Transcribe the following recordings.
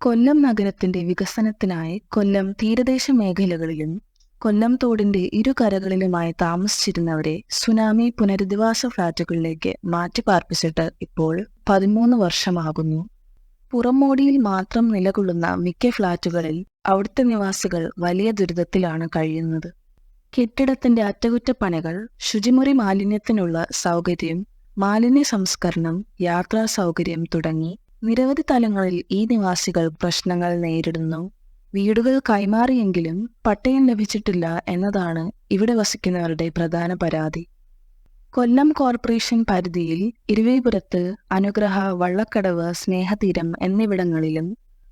കൊല്ലം നഗരത്തിന്റെ വികസനത്തിനായി കൊല്ലം തീരദേശ മേഖലകളിലും കൊല്ലം തോടിന്റെ ഇരുകരകളിലുമായി താമസിച്ചിരുന്നവരെ സുനാമി പുനരധിവാസ ഫ്ളാറ്റുകളിലേക്ക് മാറ്റിപ്പാർപ്പിച്ചിട്ട് ഇപ്പോൾ പതിമൂന്ന് വർഷമാകുന്നു. പുറമോടിയിൽ മാത്രം നിലകൊള്ളുന്ന മിക്ക ഫ്ളാറ്റുകളിൽ അവിടുത്തെ നിവാസികൾ വലിയ ദുരിതത്തിലാണ് കഴിയുന്നത്. കെട്ടിടത്തിന്റെ അറ്റകുറ്റപ്പണികൾ ശുചിമുറി മാലിന്യത്തിനുള്ള സൗകര്യം മാലിന്യ സംസ്കരണം യാത്രാ സൗകര്യം തുടങ്ങി നിരവധി തലങ്ങളിൽ ഈ നിവാസികൾ പ്രശ്നങ്ങൾ നേരിടുന്നു. വീടുകൾ കൈമാറിയെങ്കിലും പട്ടയം ലഭിച്ചിട്ടില്ല എന്നതാണ് ഇവിടെ വസിക്കുന്നവരുടെ പ്രധാന പരാതി. കൊല്ലം കോർപ്പറേഷൻ പരിധിയിൽ ഇരുവേപുരത്ത് അനുഗ്രഹ വള്ളക്കടവ് സ്നേഹതീരം എന്നിവിടങ്ങളിലും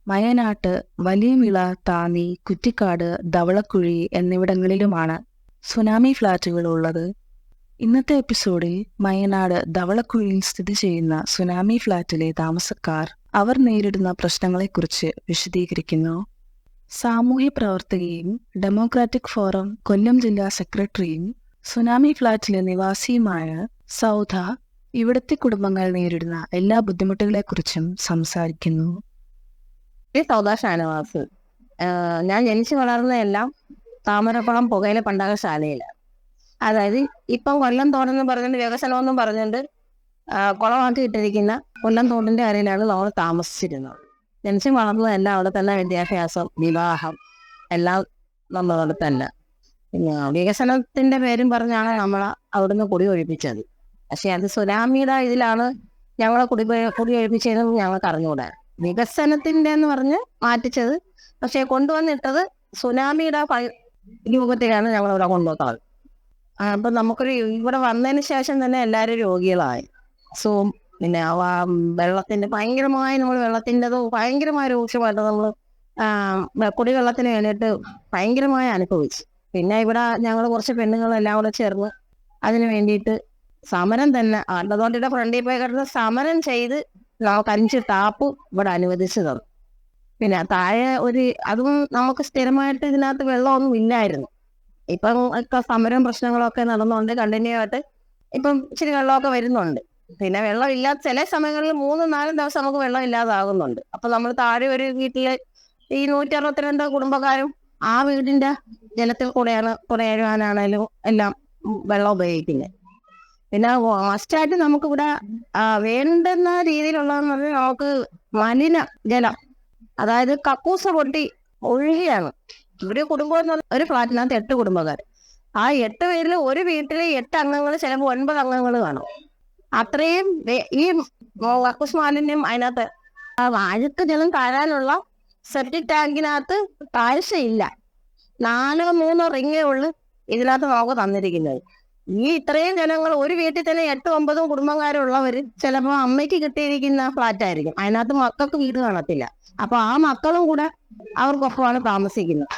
മയനാട്ട് വലിയവിള താന്നി കുറ്റിക്കാട് ധവളക്കുഴി എന്നിവിടങ്ങളിലുമാണ് സുനാമി ഫ്ളാറ്റുകൾ ഉള്ളത്. ഇന്നത്തെ എപ്പിസോഡിൽ മയനാട് ധവളക്കുഴിയിൽ സ്ഥിതി ചെയ്യുന്ന സുനാമി ഫ്ളാറ്റിലെ താമസക്കാർ അവർ നേരിടുന്ന പ്രശ്നങ്ങളെക്കുറിച്ച് വിശദീകരിക്കുന്നു. സാമൂഹ്യ പ്രവർത്തകയും ഡെമോക്രാറ്റിക് ഫോറം കൊല്ലം ജില്ലാ സെക്രട്ടറിയും സുനാമി ഫ്ളാറ്റിലെ നിവാസിയുമായ സൗധ ഇവിടുത്തെ കുടുംബങ്ങൾ നേരിടുന്ന എല്ലാ ബുദ്ധിമുട്ടുകളെക്കുറിച്ചും സംസാരിക്കുന്നു. സൗദാ ഷാനവാസ് ഞാൻ ജനിച്ചു വളർന്ന എല്ലാം താമരക്കുളം പുകയിലെ പണ്ടാകശാലയിലാണ്. അതായത് ഇപ്പം കൊല്ലം തോടെന്ന് പറഞ്ഞുകൊണ്ട് വികസനമെന്നും പറഞ്ഞുകൊണ്ട് കുളമാക്കി ഇട്ടിരിക്കുന്ന കൊല്ലം തോടിന്റെ അരയിലാണ് നമ്മൾ താമസിച്ചിരുന്നത്. ജനിച്ചു വളർന്നതെല്ലാം അവിടെ തന്നെ വിദ്യാഭ്യാസം വിവാഹം എല്ലാം നമ്മളവിടെ തന്നെ. പിന്നെ വികസനത്തിന്റെ പേരും പറഞ്ഞാണ് നമ്മൾ അവിടുന്ന് കുടി ഒഴിപ്പിച്ചത്. പക്ഷെ അത് സുനാമിയുടെ ഇതിലാണ് ഞങ്ങളെ കുടി കുടി ഒഴിപ്പിച്ചതെന്ന് ഞങ്ങൾക്ക് അറിഞ്ഞുകൂടാ. വികസനത്തിന്റെ എന്ന് പറഞ്ഞ് മാറ്റിച്ചത് പക്ഷെ കൊണ്ടുവന്നിട്ടത് സുനാമിയുടെ രൂപത്തിലാണ് ഞങ്ങൾ ഇവിടെ കൊണ്ടുവന്നത് അപ്പൊ നമുക്കൊരു ഇവിടെ വന്നതിന് ശേഷം തന്നെ എല്ലാവരും രോഗികളായി. സോ പിന്നെ വെള്ളത്തിന്റെ ഭയങ്കരമായ നമ്മൾ വെള്ളത്തിന്റെത് ഭയങ്കരമായ രൂക്ഷമായിട്ട് നമ്മൾ കുടിവെള്ളത്തിന് വേണ്ടിയിട്ട് ഭയങ്കരമായി അനുഭവിച്ചു. പിന്നെ ഇവിടെ ഞങ്ങൾ കുറച്ച് പെണ്ണുങ്ങളെല്ലാം കൂടെ ചേർന്ന് അതിന് വേണ്ടിയിട്ട് സമരം തന്നെ ആണ്ടതോണ്ടിയുടെ ഫ്രണ്ടിൽ പോയി കിടന്ന് സമരം ചെയ്ത് അഞ്ച് ടാപ്പ് ഇവിടെ അനുവദിച്ചു തന്നു പിന്നെ താഴെ ഒരു അതും നമുക്ക് സ്ഥിരമായിട്ട് ഇതിനകത്ത് വെള്ളമൊന്നും ഇല്ലായിരുന്നു. ഇപ്പം ഒക്കെ സമരം പ്രശ്നങ്ങളൊക്കെ നടന്നുകൊണ്ട് കണ്ടിന്യൂ ആയിട്ട് ഇപ്പം ഇച്ചിരി വെള്ളമൊക്കെ വരുന്നുണ്ട്. പിന്നെ വെള്ളം ഇല്ലാത്ത ചില സമയങ്ങളിൽ മൂന്ന് നാലും ദിവസം നമുക്ക് വെള്ളം ഇല്ലാതാകുന്നുണ്ട് അപ്പൊ നമ്മൾ താഴെ ഒരു വീട്ടിലെ ഈ നൂറ്റി അറുപത്തിരണ്ട് കുടുംബക്കാരും ആ വീടിന്റെ ജലത്തിൽ കൂടെയാണ് കുടയാനാണേലും എല്ലാം വെള്ളം ഉപയോഗിക്കുന്നത്. പിന്നെ മസ്റ്റായിട്ട് നമുക്കിവിടെ വേണ്ടുന്ന രീതിയിലുള്ളതെന്ന് പറഞ്ഞാൽ നമുക്ക് മലിന ജലം അതായത് കക്കൂസ് പൊട്ടി ഒഴുകിയാണ്. ഒരു കുടുംബം എന്ന് പറഞ്ഞാൽ ഒരു ഫ്ലാറ്റിനകത്ത് എട്ട് കുടുംബക്കാർ ആ എട്ട് പേരിൽ ഒരു വീട്ടിലെ എട്ട് അംഗങ്ങൾ ചിലപ്പോൾ ഒൻപത് അംഗങ്ങൾ കാണും. അത്രയും ഈ കക്കൂസ് മാലിന്യം അതിനകത്ത് ആ അഴുക്ക് ജലം താഴാനുള്ള സെപ്റ്റിക് ടാങ്കിനകത്ത് താഴ്ചയില്ല നാലോ മൂന്നോ റിങ്ങേ ഉള്ളു ഇതിനകത്ത് നമുക്ക് തന്നിരിക്കുന്നത്. ഈ ഇത്രയും ജനങ്ങൾ ഒരു വീട്ടിൽ തന്നെ എട്ടും ഒമ്പതും കുടുംബക്കാരുള്ളവർ ചിലപ്പോൾ അമ്മയ്ക്ക് കിട്ടിയിരിക്കുന്ന ഫ്ലാറ്റ് ആയിരിക്കും അതിനകത്ത് മക്കൾക്ക് വീട് കാണത്തില്ല. അപ്പൊ ആ മക്കളും കൂടെ അവർക്കൊപ്പമാണ് താമസിക്കുന്നത്.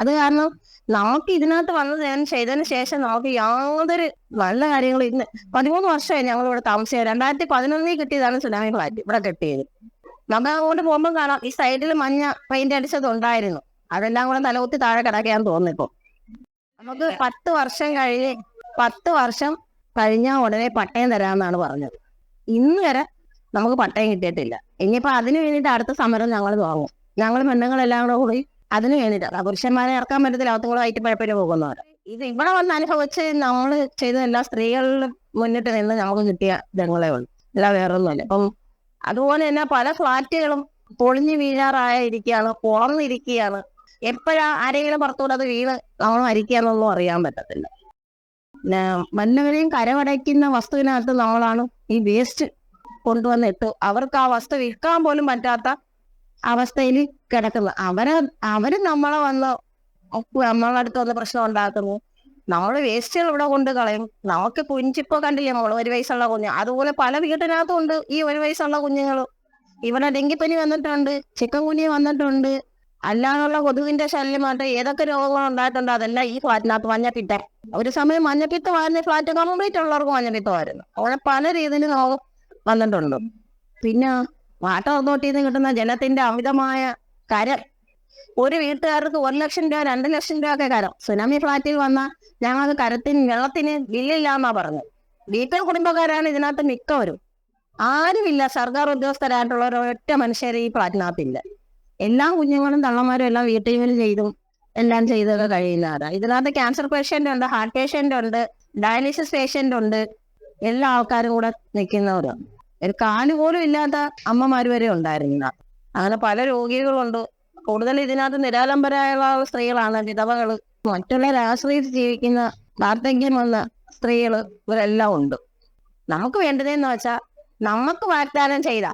അത് കാരണം നമുക്ക് ഇതിനകത്ത് വന്നതിന് ചെയ്തതിന് ശേഷം നമുക്ക് യാതൊരു നല്ല കാര്യങ്ങളും ഇന്ന് പതിമൂന്ന് വർഷമായി ഞങ്ങൾ ഇവിടെ താമസിച്ചത് രണ്ടായിരത്തി പതിനൊന്നിൽ കിട്ടിയതാണ് സുനാമി ഫ്ലാറ്റ് ഇവിടെ കിട്ടിയത്. നമ്മൾ അങ്ങോട്ട് പോകുമ്പോൾ കാണാം ഈ സൈഡിൽ മഞ്ഞ പെയിന്റ് അടിച്ചത് ഉണ്ടായിരുന്നു. അതെല്ലാം കൂടെ തലകുത്തി താഴെ കിടക്കാൻ തോന്നിപ്പോ നമുക്ക് പത്ത് വർഷം കഴിഞ്ഞ് പത്ത് വർഷം കഴിഞ്ഞ ഉടനെ പട്ടയം തരാമെന്നാണ് പറഞ്ഞത്. ഇന്ന് വരെ നമുക്ക് പട്ടയം കിട്ടിയിട്ടില്ല. ഇനിയിപ്പോ അതിനു വേണ്ടിയിട്ട് അടുത്ത സമരം ഞങ്ങൾ തുടങ്ങും. ഞങ്ങൾ പെണ്ണുങ്ങളെല്ലാം കൂടെ കൂടി അതിന് വേണ്ടിയിട്ടാണ് പുരുഷന്മാരെ ഇറക്കാൻ പറ്റത്തില്ല. അകത്തും കൂടെ വൈറ്റ് പഴപ്പിന് പോകുന്നവർ ഇത് ഇവിടെ വന്ന് അനുഭവിച്ച് നമ്മൾ ചെയ്ത എല്ലാ സ്ത്രീകളിലും മുന്നിട്ട് നിന്ന് നമുക്ക് കിട്ടിയ ജനങ്ങളെ ഉള്ളൂ. അല്ല വേറെ ഒന്നുമില്ല അപ്പം അതുപോലെ തന്നെ പല ഫ്ലാറ്റുകളും പൊളിഞ്ഞു വീഴാറായ ഇരിക്കുകയാണ് പുറന്നിരിക്കുകയാണ് എപ്പോഴാ ആരെങ്കിലും പുറത്തുകൂടെ അത് വീണ് നമ്മൾ മരിക്കാന്നൊന്നും അറിയാൻ പറ്റത്തില്ല. പിന്നെ വല്ലവരെയും കരമടയ്ക്കുന്ന വസ്തുവിനകത്ത് നമ്മളാണ് ഈ വേസ്റ്റ് കൊണ്ടുവന്നിട്ട് അവർക്ക് ആ വസ്തു വിൽക്കാൻ പോലും പറ്റാത്ത അവസ്ഥയിൽ കിടക്കുന്നത് അവരെ അവർ നമ്മളെ വന്ന് നമ്മളെ അടുത്ത് വന്ന് പ്രശ്നം ഉണ്ടാക്കുന്നു. നമ്മൾ വേസ്റ്റുകൾ ഇവിടെ കൊണ്ട് കളയും. നമുക്ക് കുഞ്ചിപ്പോ കണ്ടില്ലേ നമ്മൾ ഒരു വയസ്സുള്ള കുഞ്ഞ്. അതുപോലെ പല വീട്ടിനകത്തും ഉണ്ട് ഈ ഒരു വയസ്സുള്ള കുഞ്ഞുങ്ങൾ ഇവിടെ ഡെങ്കിപ്പനി വന്നിട്ടുണ്ട് ചിക്കൻ കുഞ്ഞി വന്നിട്ടുണ്ട്. അല്ലാതെയുള്ള കൊതുകിന്റെ ശല്യമായിട്ട് ഏതൊക്കെ രോഗങ്ങൾ ഉണ്ടായിട്ടുണ്ട് അതെല്ലാം ഈ ഫ്ലാറ്റിനകത്ത് മഞ്ഞപ്പിത്തം. ഒരു സമയം മഞ്ഞപ്പിത്തമായിരുന്ന ഫ്ലാറ്റ് കംപ്ലീറ്റ് ഉള്ളവർക്ക് മഞ്ഞപ്പിത്തമായിരുന്നു. അവിടെ പല രീതിയിൽ രോഗം വന്നിട്ടുണ്ട്. പിന്നെ വാട്ടർ അതോറിറ്റിയിൽ നിന്ന് കിട്ടുന്ന ജലത്തിന്റെ അമിതമായ കരം. ഒരു വീട്ടുകാർക്ക് ഒരു ലക്ഷം രൂപ രണ്ട് ലക്ഷം രൂപ ഒക്കെ കരം. സുനാമി ഫ്ലാറ്റിൽ വന്ന ഞങ്ങൾക്ക് കരത്തിന് വെള്ളത്തിന് ബില്ലില്ല എന്നാ പറഞ്ഞത് വീട്ടിൽ കുടുംബക്കാരാണ് ഇതിനകത്ത് മിക്കവരും. ആരുമില്ല സർക്കാർ ഉദ്യോഗസ്ഥരായിട്ടുള്ള ഒരൊറ്റ മനുഷ്യർ ഈ ഫ്ലാറ്റിനകത്തില്ല എല്ലാ കുഞ്ഞുങ്ങളും തള്ളമാരും എല്ലാം വീട്ടിൽ ജോലി ചെയ്തും എല്ലാം ചെയ്തൊക്കെ കഴിയുന്നവരാ. ഇതിനകത്ത് ക്യാൻസർ പേഷ്യന്റ് ഉണ്ട് ഹാർട്ട് പേഷ്യന്റ് ഉണ്ട് ഡയാലിസിസ് പേഷ്യന്റ് ഉണ്ട്. എല്ലാ ആൾക്കാരും കൂടെ നിൽക്കുന്നവരാണ് ഒരു കാൽ പോലും ഇല്ലാത്ത അമ്മമാര് വരെ ഉണ്ടായിരുന്നു. അങ്ങനെ പല രോഗികളുണ്ട്. കൂടുതൽ ഇതിനകത്ത് നിരാലംബരായുള്ള സ്ത്രീകളാണ് വിധവകൾ. മറ്റുള്ളവരെ ആശ്രയിച്ച് ജീവിക്കുന്ന വാർദ്ധക്യം വന്ന സ്ത്രീകൾ ഇവരെല്ലാം ഉണ്ട്. നമുക്ക് വേണ്ടതെന്ന് വെച്ചാൽ നമുക്ക് വാഗ്ദാനം ചെയ്ത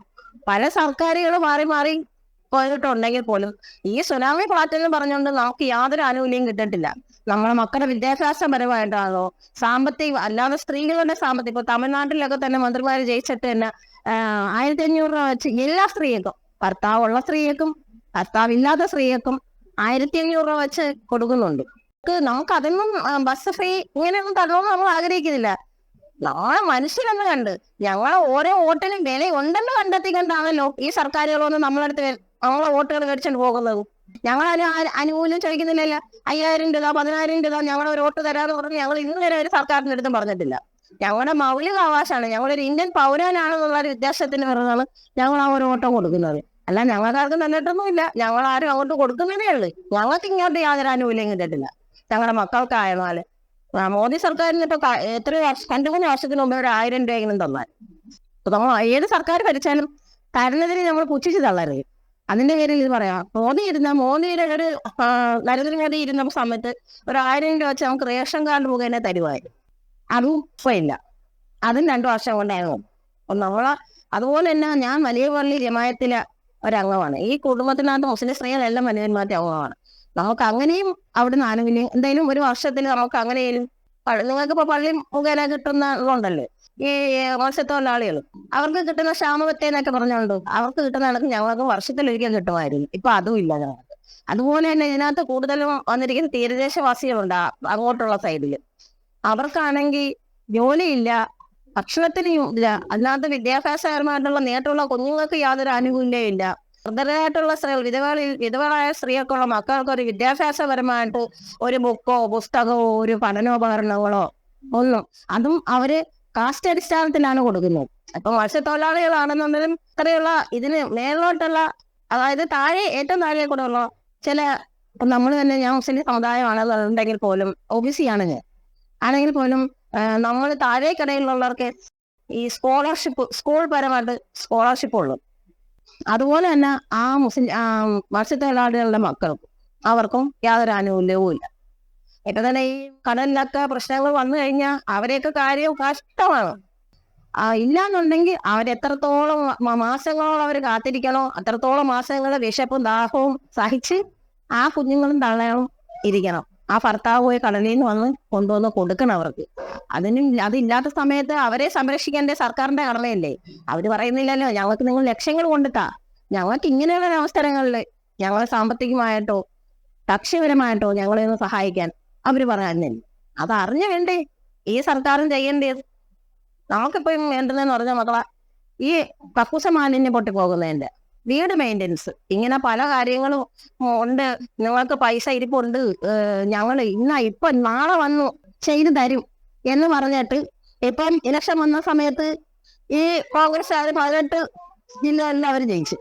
പല സർക്കാരുകൾ മാറി മാറി പോയിട്ടുണ്ടെങ്കിൽ പോലും ഈ സുനാമി പ്ലാറ്റ് എന്ന് പറഞ്ഞുകൊണ്ട് നമുക്ക് യാതൊരു ആനുകൂല്യം കിട്ടിയിട്ടില്ല. നമ്മളെ മക്കളുടെ വിദ്യാഭ്യാസപരമായിട്ടാണോ സാമ്പത്തിക അല്ലാതെ സ്ത്രീകളുടെ സാമ്പത്തിക. ഇപ്പൊ തമിഴ്നാട്ടിലൊക്കെ തന്നെ മന്ത്രിമാർ ജയിച്ചിട്ട് തന്നെ ആയിരത്തി അഞ്ഞൂറ് രൂപ വെച്ച് എല്ലാ സ്ത്രീകൾക്കും ഭർത്താവുള്ള സ്ത്രീകൾക്കും ഭർത്താവില്ലാത്ത സ്ത്രീകൾക്കും ആയിരത്തി അഞ്ഞൂറ് രൂപ വെച്ച് കൊടുക്കുന്നുണ്ട്. നമുക്ക് അതൊന്നും ബസ് ഫ്രീ ഇങ്ങനെയൊന്നും തരണമെന്ന് നമ്മൾ ആഗ്രഹിക്കുന്നില്ല. നമ്മളെ മനുഷ്യരെന്ന് കണ്ട് ഞങ്ങളെ ഓരോ വോട്ടിനും വില ഉണ്ടെന്ന് കണ്ടെത്തി കണ്ടാണല്ലോ ഈ സർക്കാരുകളൊന്നും നമ്മളടുത്ത് നമ്മളെ വോട്ടുകൾ മേടിച്ചോണ്ട് പോകുന്നത്. ഞങ്ങൾ അനുകൂല്യം ചോദിക്കുന്നില്ലല്ലോ. അയ്യായിരം രൂപ പതിനായിരം രൂപ ഞങ്ങളെ ഒരു വോട്ട് തരാന്ന് പറഞ്ഞ് ഞങ്ങൾ ഇന്ന് വരെ ഒരു സർക്കാരിന്റെ അടുത്തും പറഞ്ഞിട്ടില്ല. ഞങ്ങളുടെ മൗലിക അവകാശമാണ്. ഞങ്ങളൊരു ഇന്ത്യൻ പൗരനാണെന്നുള്ള ഒരു ഉദ്ദേശത്തിന് പറഞ്ഞാണ് ഞങ്ങൾ ആ ഒരു വോട്ടം കൊടുക്കുന്നത്. അല്ല ഞങ്ങൾക്കാർക്കും തന്നിട്ടൊന്നുമില്ല. ഞങ്ങൾ ആരും അങ്ങോട്ട് കൊടുക്കുന്നതേ ഉള്ളൂ. ഞങ്ങൾക്ക് ഇങ്ങോട്ട് യാതൊരു ആനുകൂല്യം കിട്ടിയിട്ടില്ല ഞങ്ങളുടെ മക്കൾക്കായാൽ മോദി സർക്കാരിന് ഇപ്പൊ എത്ര വർഷം രണ്ടു മൂന്ന് വർഷത്തിന് മുമ്പ് ഒരു ആയിരം രൂപയെങ്കിലും തന്നാൽ. ഏത് സർക്കാർ ഭരിച്ചാലും തരുന്നതിന് നമ്മൾ പുച്ഛിച്ച് തള്ളരുത്. അതിന്റെ പേരിൽ ഇത് പറയാം. മോദി ഇരുന്ന മോദിയുടെ ഒരു നരേന്ദ്രമോദി ഇരുന്ന സമയത്ത് ഒരു ആയിരം രൂപ വെച്ച് നമുക്ക് റേഷൻ കാർഡ് മുഖേന തരുമായിരുന്നു. അതും ഇപ്പൊ ഇല്ല. അതും രണ്ടു വർഷം കൊണ്ടായിരുന്നു നമ്മളെ അതുപോലെ തന്നെ ഞാൻ വലിയ പള്ളി ജമായത്തിലെ ഒരംഗമാണ്. ഈ കുടുംബത്തിനകത്ത് മുസ്ലിം സ്ത്രീകളെല്ലാം മനുഷ്യന്മാരുടെ അംഗമാണ്. നമുക്ക് അങ്ങനെയും അവിടെ ആനുകൂല്യം എന്തായാലും ഒരു വർഷത്തിൽ നമുക്ക് അങ്ങനെയും നിങ്ങൾക്ക് ഇപ്പൊ പള്ളി മുഖേന കിട്ടുന്ന ഉണ്ടല്ലോ ഈ മത്സ്യത്തൊഴിലാളികൾ അവർക്ക് കിട്ടുന്ന ക്ഷാമത്തെ എന്നൊക്കെ പറഞ്ഞുകൊണ്ട് അവർക്ക് കിട്ടുന്ന കണക്ക് ഞങ്ങൾക്ക് ഒരിക്കലും കിട്ടുമായിരുന്നു. ഇപ്പൊ അതും ഇല്ല ഞങ്ങൾക്ക്. അതുപോലെ തന്നെ ഇതിനകത്ത് കൂടുതലും വന്നിരിക്കുന്ന തീരദേശവാസികളുണ്ട് അങ്ങോട്ടുള്ള സൈഡിൽ അവർക്കാണെങ്കിൽ ജോലിയില്ല ഭക്ഷണത്തിന് ഇല്ല അതിനകത്ത് വിദ്യാഭ്യാസപരമായിട്ടുള്ള നേട്ടമുള്ള കുഞ്ഞുങ്ങൾക്ക് യാതൊരു ആനുകൂല്യവും ഇല്ല. വൃദ്ധരായിട്ടുള്ള സ്ത്രീകൾ വിധവകളിൽ വിധവകളായ സ്ത്രീകൾക്കുള്ള മക്കൾക്ക് ഒരു വിദ്യാഭ്യാസപരമായിട്ട് ഒരു ബുക്കോ പുസ്തകമോ ഒരു പഠനോപകരണങ്ങളോ ഒന്നും. അതും അവർ കാസ്റ്റ് അടിസ്ഥാനത്തിലാണ് കൊടുക്കുന്നത്. അപ്പൊ മത്സ്യത്തൊഴിലാളികളാണെന്നുണ്ടെങ്കിലും ഇത്രയുള്ള ഇതിന് മേലോട്ടുള്ള അതായത് താഴെ ഏറ്റവും താഴെ കൂടെ ഉള്ള ചില നമ്മൾ തന്നെ ഞാൻ മുസ്ലിം സമുദായമാണെന്നുണ്ടെങ്കിൽ പോലും ഒ ബി സി ആണ് ഞാൻ. ആണെങ്കിൽ പോലും നമ്മൾ താഴേക്കിടയിലുള്ളവർക്ക് ഈ സ്കോളർഷിപ്പ് സ്കൂൾ പരമായിട്ട് സ്കോളർഷിപ്പ് ഉള്ളു. അതുപോലെ തന്നെ ആ മുസ്ലിം മത്സ്യത്തൊഴിലാളികളുടെ മക്കൾക്കും അവർക്കും യാതൊരു ആനുകൂല്യവും ഇല്ല ഇപ്പൊ തന്നെ ഈ കടലിലൊക്കെ പ്രശ്നങ്ങൾ വന്നു കഴിഞ്ഞാൽ അവരെയൊക്കെ കാര്യം കഷ്ടമാണ്. ആ ഇല്ലാന്നുണ്ടെങ്കിൽ അവരെത്രത്തോളം മാസങ്ങളോളം അവർ കാത്തിരിക്കണോ അത്രത്തോളം മാസങ്ങൾ വിശപ്പും ദാഹവും സഹിച്ച് ആ കുഞ്ഞുങ്ങളും തള്ളയും ഇരിക്കണം. ആ ഭർത്താവ് പോയി കടലിൽ നിന്ന് വന്ന് കൊണ്ടുവന്ന് കൊടുക്കണം അവർക്ക്. അതിനും അതില്ലാത്ത സമയത്ത് അവരെ സംരക്ഷിക്കേണ്ട സർക്കാരിന്റെ കടമയല്ലേ? അവർ പറയുന്നില്ലല്ലോ ഞങ്ങൾക്ക് നിങ്ങൾ ലക്ഷ്യങ്ങൾ കൊണ്ടിട്ടാ ഞങ്ങൾക്ക് ഇങ്ങനെയുള്ള അവസരങ്ങളിൽ ഞങ്ങളെ സാമ്പത്തികമായിട്ടോ ഭക്ഷ്യപരമായിട്ടോ ഞങ്ങളെ ഒന്ന് സഹായിക്കാൻ. അവർ പറയുന്നില്ല അത് അറിഞ്ഞു വേണ്ടേ? ഈ സർക്കാരും ചെയ്യേണ്ടത്? നമുക്കിപ്പം വേണ്ടതെന്ന് പറഞ്ഞ മക്കളെ ഈ കക്കൂസ മാലിന്യം പൊട്ടിപ്പോകുന്നതിന്റെ വീട് മെയിന്റനൻസ് ഇങ്ങനെ പല കാര്യങ്ങളും ഉണ്ട്. നിങ്ങൾക്ക് പൈസ ഇരിപ്പുണ്ട്. ഞങ്ങൾ ഇന്ന ഇപ്പൊ നാളെ വന്നു ചെയ്തു തരും എന്ന് പറഞ്ഞിട്ട് ഇപ്പം ഇലക്ഷൻ വന്ന സമയത്ത് ഈ കോൺഗ്രസ് അവർ പതിനെട്ട് ജില്ലകളിൽ അവർ ജയിച്ചു.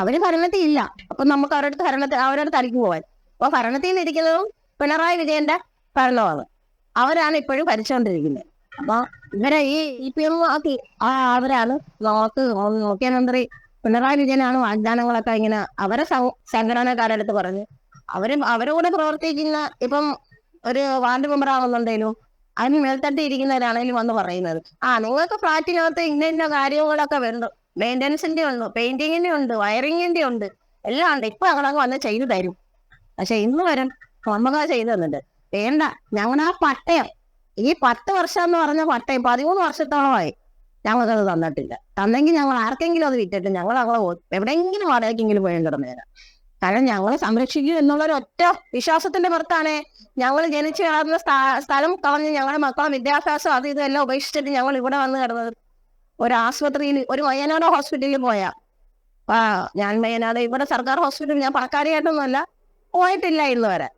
അവർ ഭരണത്തിൽ ഇല്ല അപ്പൊ നമുക്ക് അവരുടെ ഭരണത്തിൽ അവരുടെ തലയ്ക്ക് പോവാൻ. അപ്പൊ ഭരണത്തിൽ ഇരിക്കുന്നതും പിണറായി വിജയന്റെ ഭരണമാണ്. അവരാണ് ഇപ്പോഴും ഭരിച്ചുകൊണ്ടിരിക്കുന്നത് അപ്പൊ ഇവരെ ഈ ഇ പി എം ആക്കി ആ അവരാണ് നോക്ക് മുഖ്യമന്ത്രി പിണറായി വിജയനാണ് വാഗ്ദാനങ്ങളൊക്കെ ഇങ്ങനെ അവരെ സംഘടനക്കാരടുത്ത് പറഞ്ഞ് അവരും അവരോട് പ്രവർത്തിക്കുന്ന ഇപ്പം ഒരു വാർഡ് മെമ്പർ ആവുന്നുണ്ടെങ്കിലും അതിന് മേൽത്തട്ടി ഇരിക്കുന്നവരാണെങ്കിലും വന്ന് പറയുന്നത്. ആ നിങ്ങൾക്ക് ഫ്ലാറ്റിനകത്ത് ഇന്ന ഇന്ന കാര്യങ്ങളൊക്കെ വരുന്നു. മെയിന്റനൻസിന്റെ ഉണ്ട് പെയിന്റിങ്ങിന്റെ ഉണ്ട് വയറിങ്ങിന്റെ ഉണ്ട് എല്ലാം ഉണ്ട്. ഇപ്പൊ അങ്ങനെ വന്ന് ചെയ്തു തരും. പക്ഷെ ഇന്ന് വരെ നമുക്ക് ചെയ്തു തന്നിട്ട്. വേണ്ട ഞങ്ങളുടെ ആ പട്ടയം ഈ പത്ത് വർഷം എന്ന് പറഞ്ഞ പട്ടയം പതിമൂന്ന് വർഷത്തോളമായി ഞങ്ങൾക്കത് തന്നിട്ടില്ല. തന്നെങ്കിൽ ഞങ്ങൾ ആർക്കെങ്കിലും അത് വിറ്റിട്ട് ഞങ്ങൾ ഞങ്ങളെ എവിടെയെങ്കിലും വാടകയ്ക്കെങ്കിലും പോയി കിടന്നേരാം കാരണം ഞങ്ങളെ സംരക്ഷിക്കൂ എന്നുള്ള ഒരു ഒറ്റ വിശ്വാസത്തിന്റെ പുറത്താണ് ഞങ്ങൾ ജനിച്ചു വളർന്ന സ്ഥലം കളഞ്ഞ് ഞങ്ങളുടെ മക്കളെ വിദ്യാഭ്യാസം അത് ഇതെല്ലാം ഉപേക്ഷിച്ചിട്ട് ഞങ്ങൾ ഇവിടെ വന്ന് കിടന്നത് ഒരു ആശുപത്രിയിൽ ഒരു വയനാട് ഹോസ്പിറ്റലിൽ പോയാ. ഞാൻ വയനാട് ഇവിടെ സർക്കാർ ഹോസ്പിറ്റലിൽ ഞാൻ പണക്കാരിയായിട്ടൊന്നുമല്ല പോയിട്ടില്ല ഇന്ന് വരെ.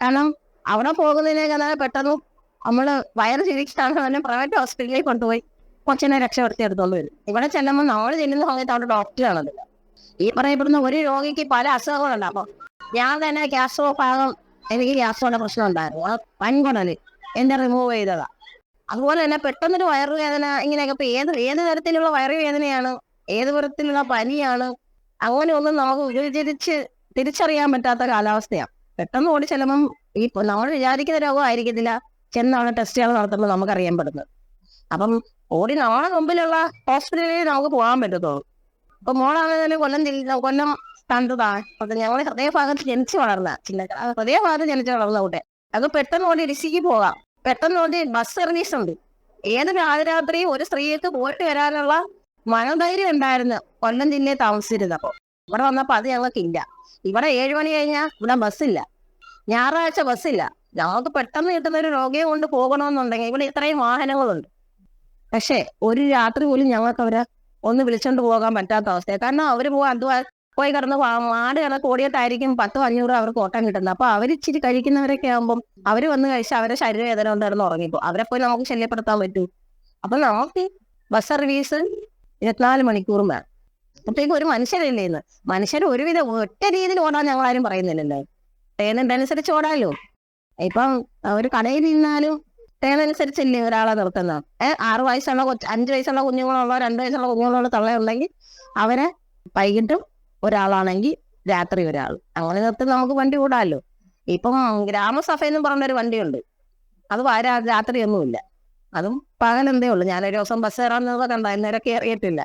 കാരണം അവിടെ പോകുന്നതിനേക്കാൾ പെട്ടെന്ന് നമ്മൾ വയറ് ചികിത്സാണ് തന്നെ പ്രൈവറ്റ് ഹോസ്പിറ്റലിൽ കൊണ്ടുപോയി കൊച്ചിനെ രക്ഷപ്പെടുത്തി എടുത്തോണ്ട് വരും ഇവിടെ ചെല്ലുമ്പോൾ നമ്മൾ ചെല്ലുന്ന സമയത്ത് അവിടെ ഡോക്ടറാണത് ഈ പറയപ്പെടുന്ന ഒരു രോഗിക്ക് പല അസുഖങ്ങളുണ്ട്. അപ്പൊ ഞാൻ തന്നെ ഗ്യാസ്ട്രോ ഭാഗം എനിക്ക് ഗ്യാസ്ട്രോയുടെ പ്രശ്നം ഉണ്ടായിരുന്നു. ആ വൻകുടൽ. എന്റെ റിമൂവ് ചെയ്തതാ. അതുപോലെ തന്നെ പെട്ടെന്നൊരു വയറുവേദന ഇങ്ങനെയൊക്കെ ഇപ്പൊ ഏത് ഏത് തരത്തിലുള്ള വയറുവേദനയാണ് ഏത് തരത്തിലുള്ള പനിയാണ് അങ്ങനെയൊന്നും നമുക്ക് ഉപചരിച്ച് തിരിച്ചറിയാൻ പറ്റാത്ത കാലാവസ്ഥയാണ് പെട്ടെന്ന് ഓടി ചെല്ലുമ്പം ഈ നമ്മൾ വിചാരിക്കുന്ന രോഗം ആയിരിക്കത്തില്ല ചെന്നാണ് ടെസ്റ്റുകൾ നടത്തുമ്പോൾ നമുക്ക് അറിയാൻ പറ്റുന്നത് അപ്പം ഓടി നമ്മളെ മുമ്പിലുള്ള ഹോസ്പിറ്റലിൽ നമുക്ക് പോകാൻ പറ്റത്തുള്ളൂ. അപ്പൊ മോളാണെങ്കിലും കൊല്ലം കൊല്ലം സ്ഥാനത്തതാ അപ്പൊ ഞങ്ങൾ ഹൃദയഭാഗത്ത് ജനിച്ചു വളർന്ന ചിന്ന ഹൃദയഭാഗത്ത് ജനിച്ചു വളർന്ന കൂട്ടെ. അത് പെട്ടെന്ന് ഓടി ഋഷിക്ക് പോകാം. പെട്ടെന്ന് ഓടി ബസ് സർവീസ് ഉണ്ട്. ഏത് രാത്രി ഒരു സ്ത്രീക്ക് പോയിട്ട് വരാനുള്ള മനോധൈര്യം ഉണ്ടായിരുന്നു കൊല്ലം ജില്ലയിൽ താമസിച്ചിരുന്നപ്പോ ഇവിടെ വന്നപ്പോ അത് ഞങ്ങൾക്കില്ല ഇവിടെ ഏഴു മണി കഴിഞ്ഞാൽ ഇവിടെ ബസ്സില്ല ഞായറാഴ്ച ബസ്സില്ല ഞങ്ങൾക്ക് പെട്ടെന്ന് കിട്ടുന്ന ഒരു രോഗിയെ കൊണ്ട് പോകണമെന്നുണ്ടെങ്കിൽ ഇവിടെ ഇത്രയും വാഹനങ്ങളുണ്ട്. പക്ഷേ ഒരു രാത്രി പോലും ഞങ്ങൾക്ക് അവരെ ഒന്ന് വിളിച്ചോണ്ട് പോകാൻ പറ്റാത്ത അവസ്ഥയാണ് കാരണം അവർ പോകാൻ അധ്വാ പോയി കിടന്ന് ആട് കിടന്ന് കോടിയിട്ടായിരിക്കും പത്തോ അഞ്ഞൂറ് അവർക്ക് ഓട്ടം കിട്ടുന്നത്. അപ്പൊ അവർ ഇച്ചിരി കഴിക്കുന്നവരൊക്കെ ആകുമ്പോൾ അവർ വന്ന് കഴിച്ച് അവരെ ശരീരവേദന കൊണ്ട് കിടന്ന് ഉറങ്ങിപ്പോ അവരെ പോയി നമുക്ക് ശല്യപ്പെടുത്താൻ പറ്റൂ. അപ്പൊ നമുക്ക് ബസ് സർവീസ് ഇരുപത്തിനാല് മണിക്കൂറും വേണം. അപ്പോഴത്തേക്കും ഒരു മനുഷ്യരല്ലേന്ന് മനുഷ്യർ ഒരുവിധം ഒറ്റ രീതിയിൽ ഓടാൻ ഞങ്ങൾ ആരും പറയുന്നില്ലല്ലോ. തേനുണ്ടനുസരിച്ച് ഓടാലോ? ഇപ്പം ഒരു കടയിൽ നിന്നാലും തേനനുസരിച്ചല്ലേ ഒരാളെ നിർത്തുന്നത് ഏഹ് ആറ് വയസ്സുള്ള കൊച്ച് അഞ്ചു വയസ്സുള്ള കുഞ്ഞുങ്ങളുള്ള രണ്ട് വയസ്സുള്ള കുഞ്ഞുങ്ങളുള്ള തള്ളയുണ്ടെങ്കിൽ അവരെ വൈകിട്ടും ഒരാളാണെങ്കിൽ രാത്രി ഒരാൾ. അങ്ങനെ നിർത്തി നമുക്ക് വണ്ടി കൂടാമല്ലോ ഇപ്പം ഗ്രാമസഭ എന്ന് പറഞ്ഞൊരു വണ്ടിയുണ്ട്. അത് രാത്രി രാത്രിയൊന്നുമില്ല. അതും പകലെന്തേ ഉള്ളൂ. ഞാനൊരു ദിവസം ബസ് കയറാൻ കണ്ട ഇന്നേരം കയറിയിട്ടില്ല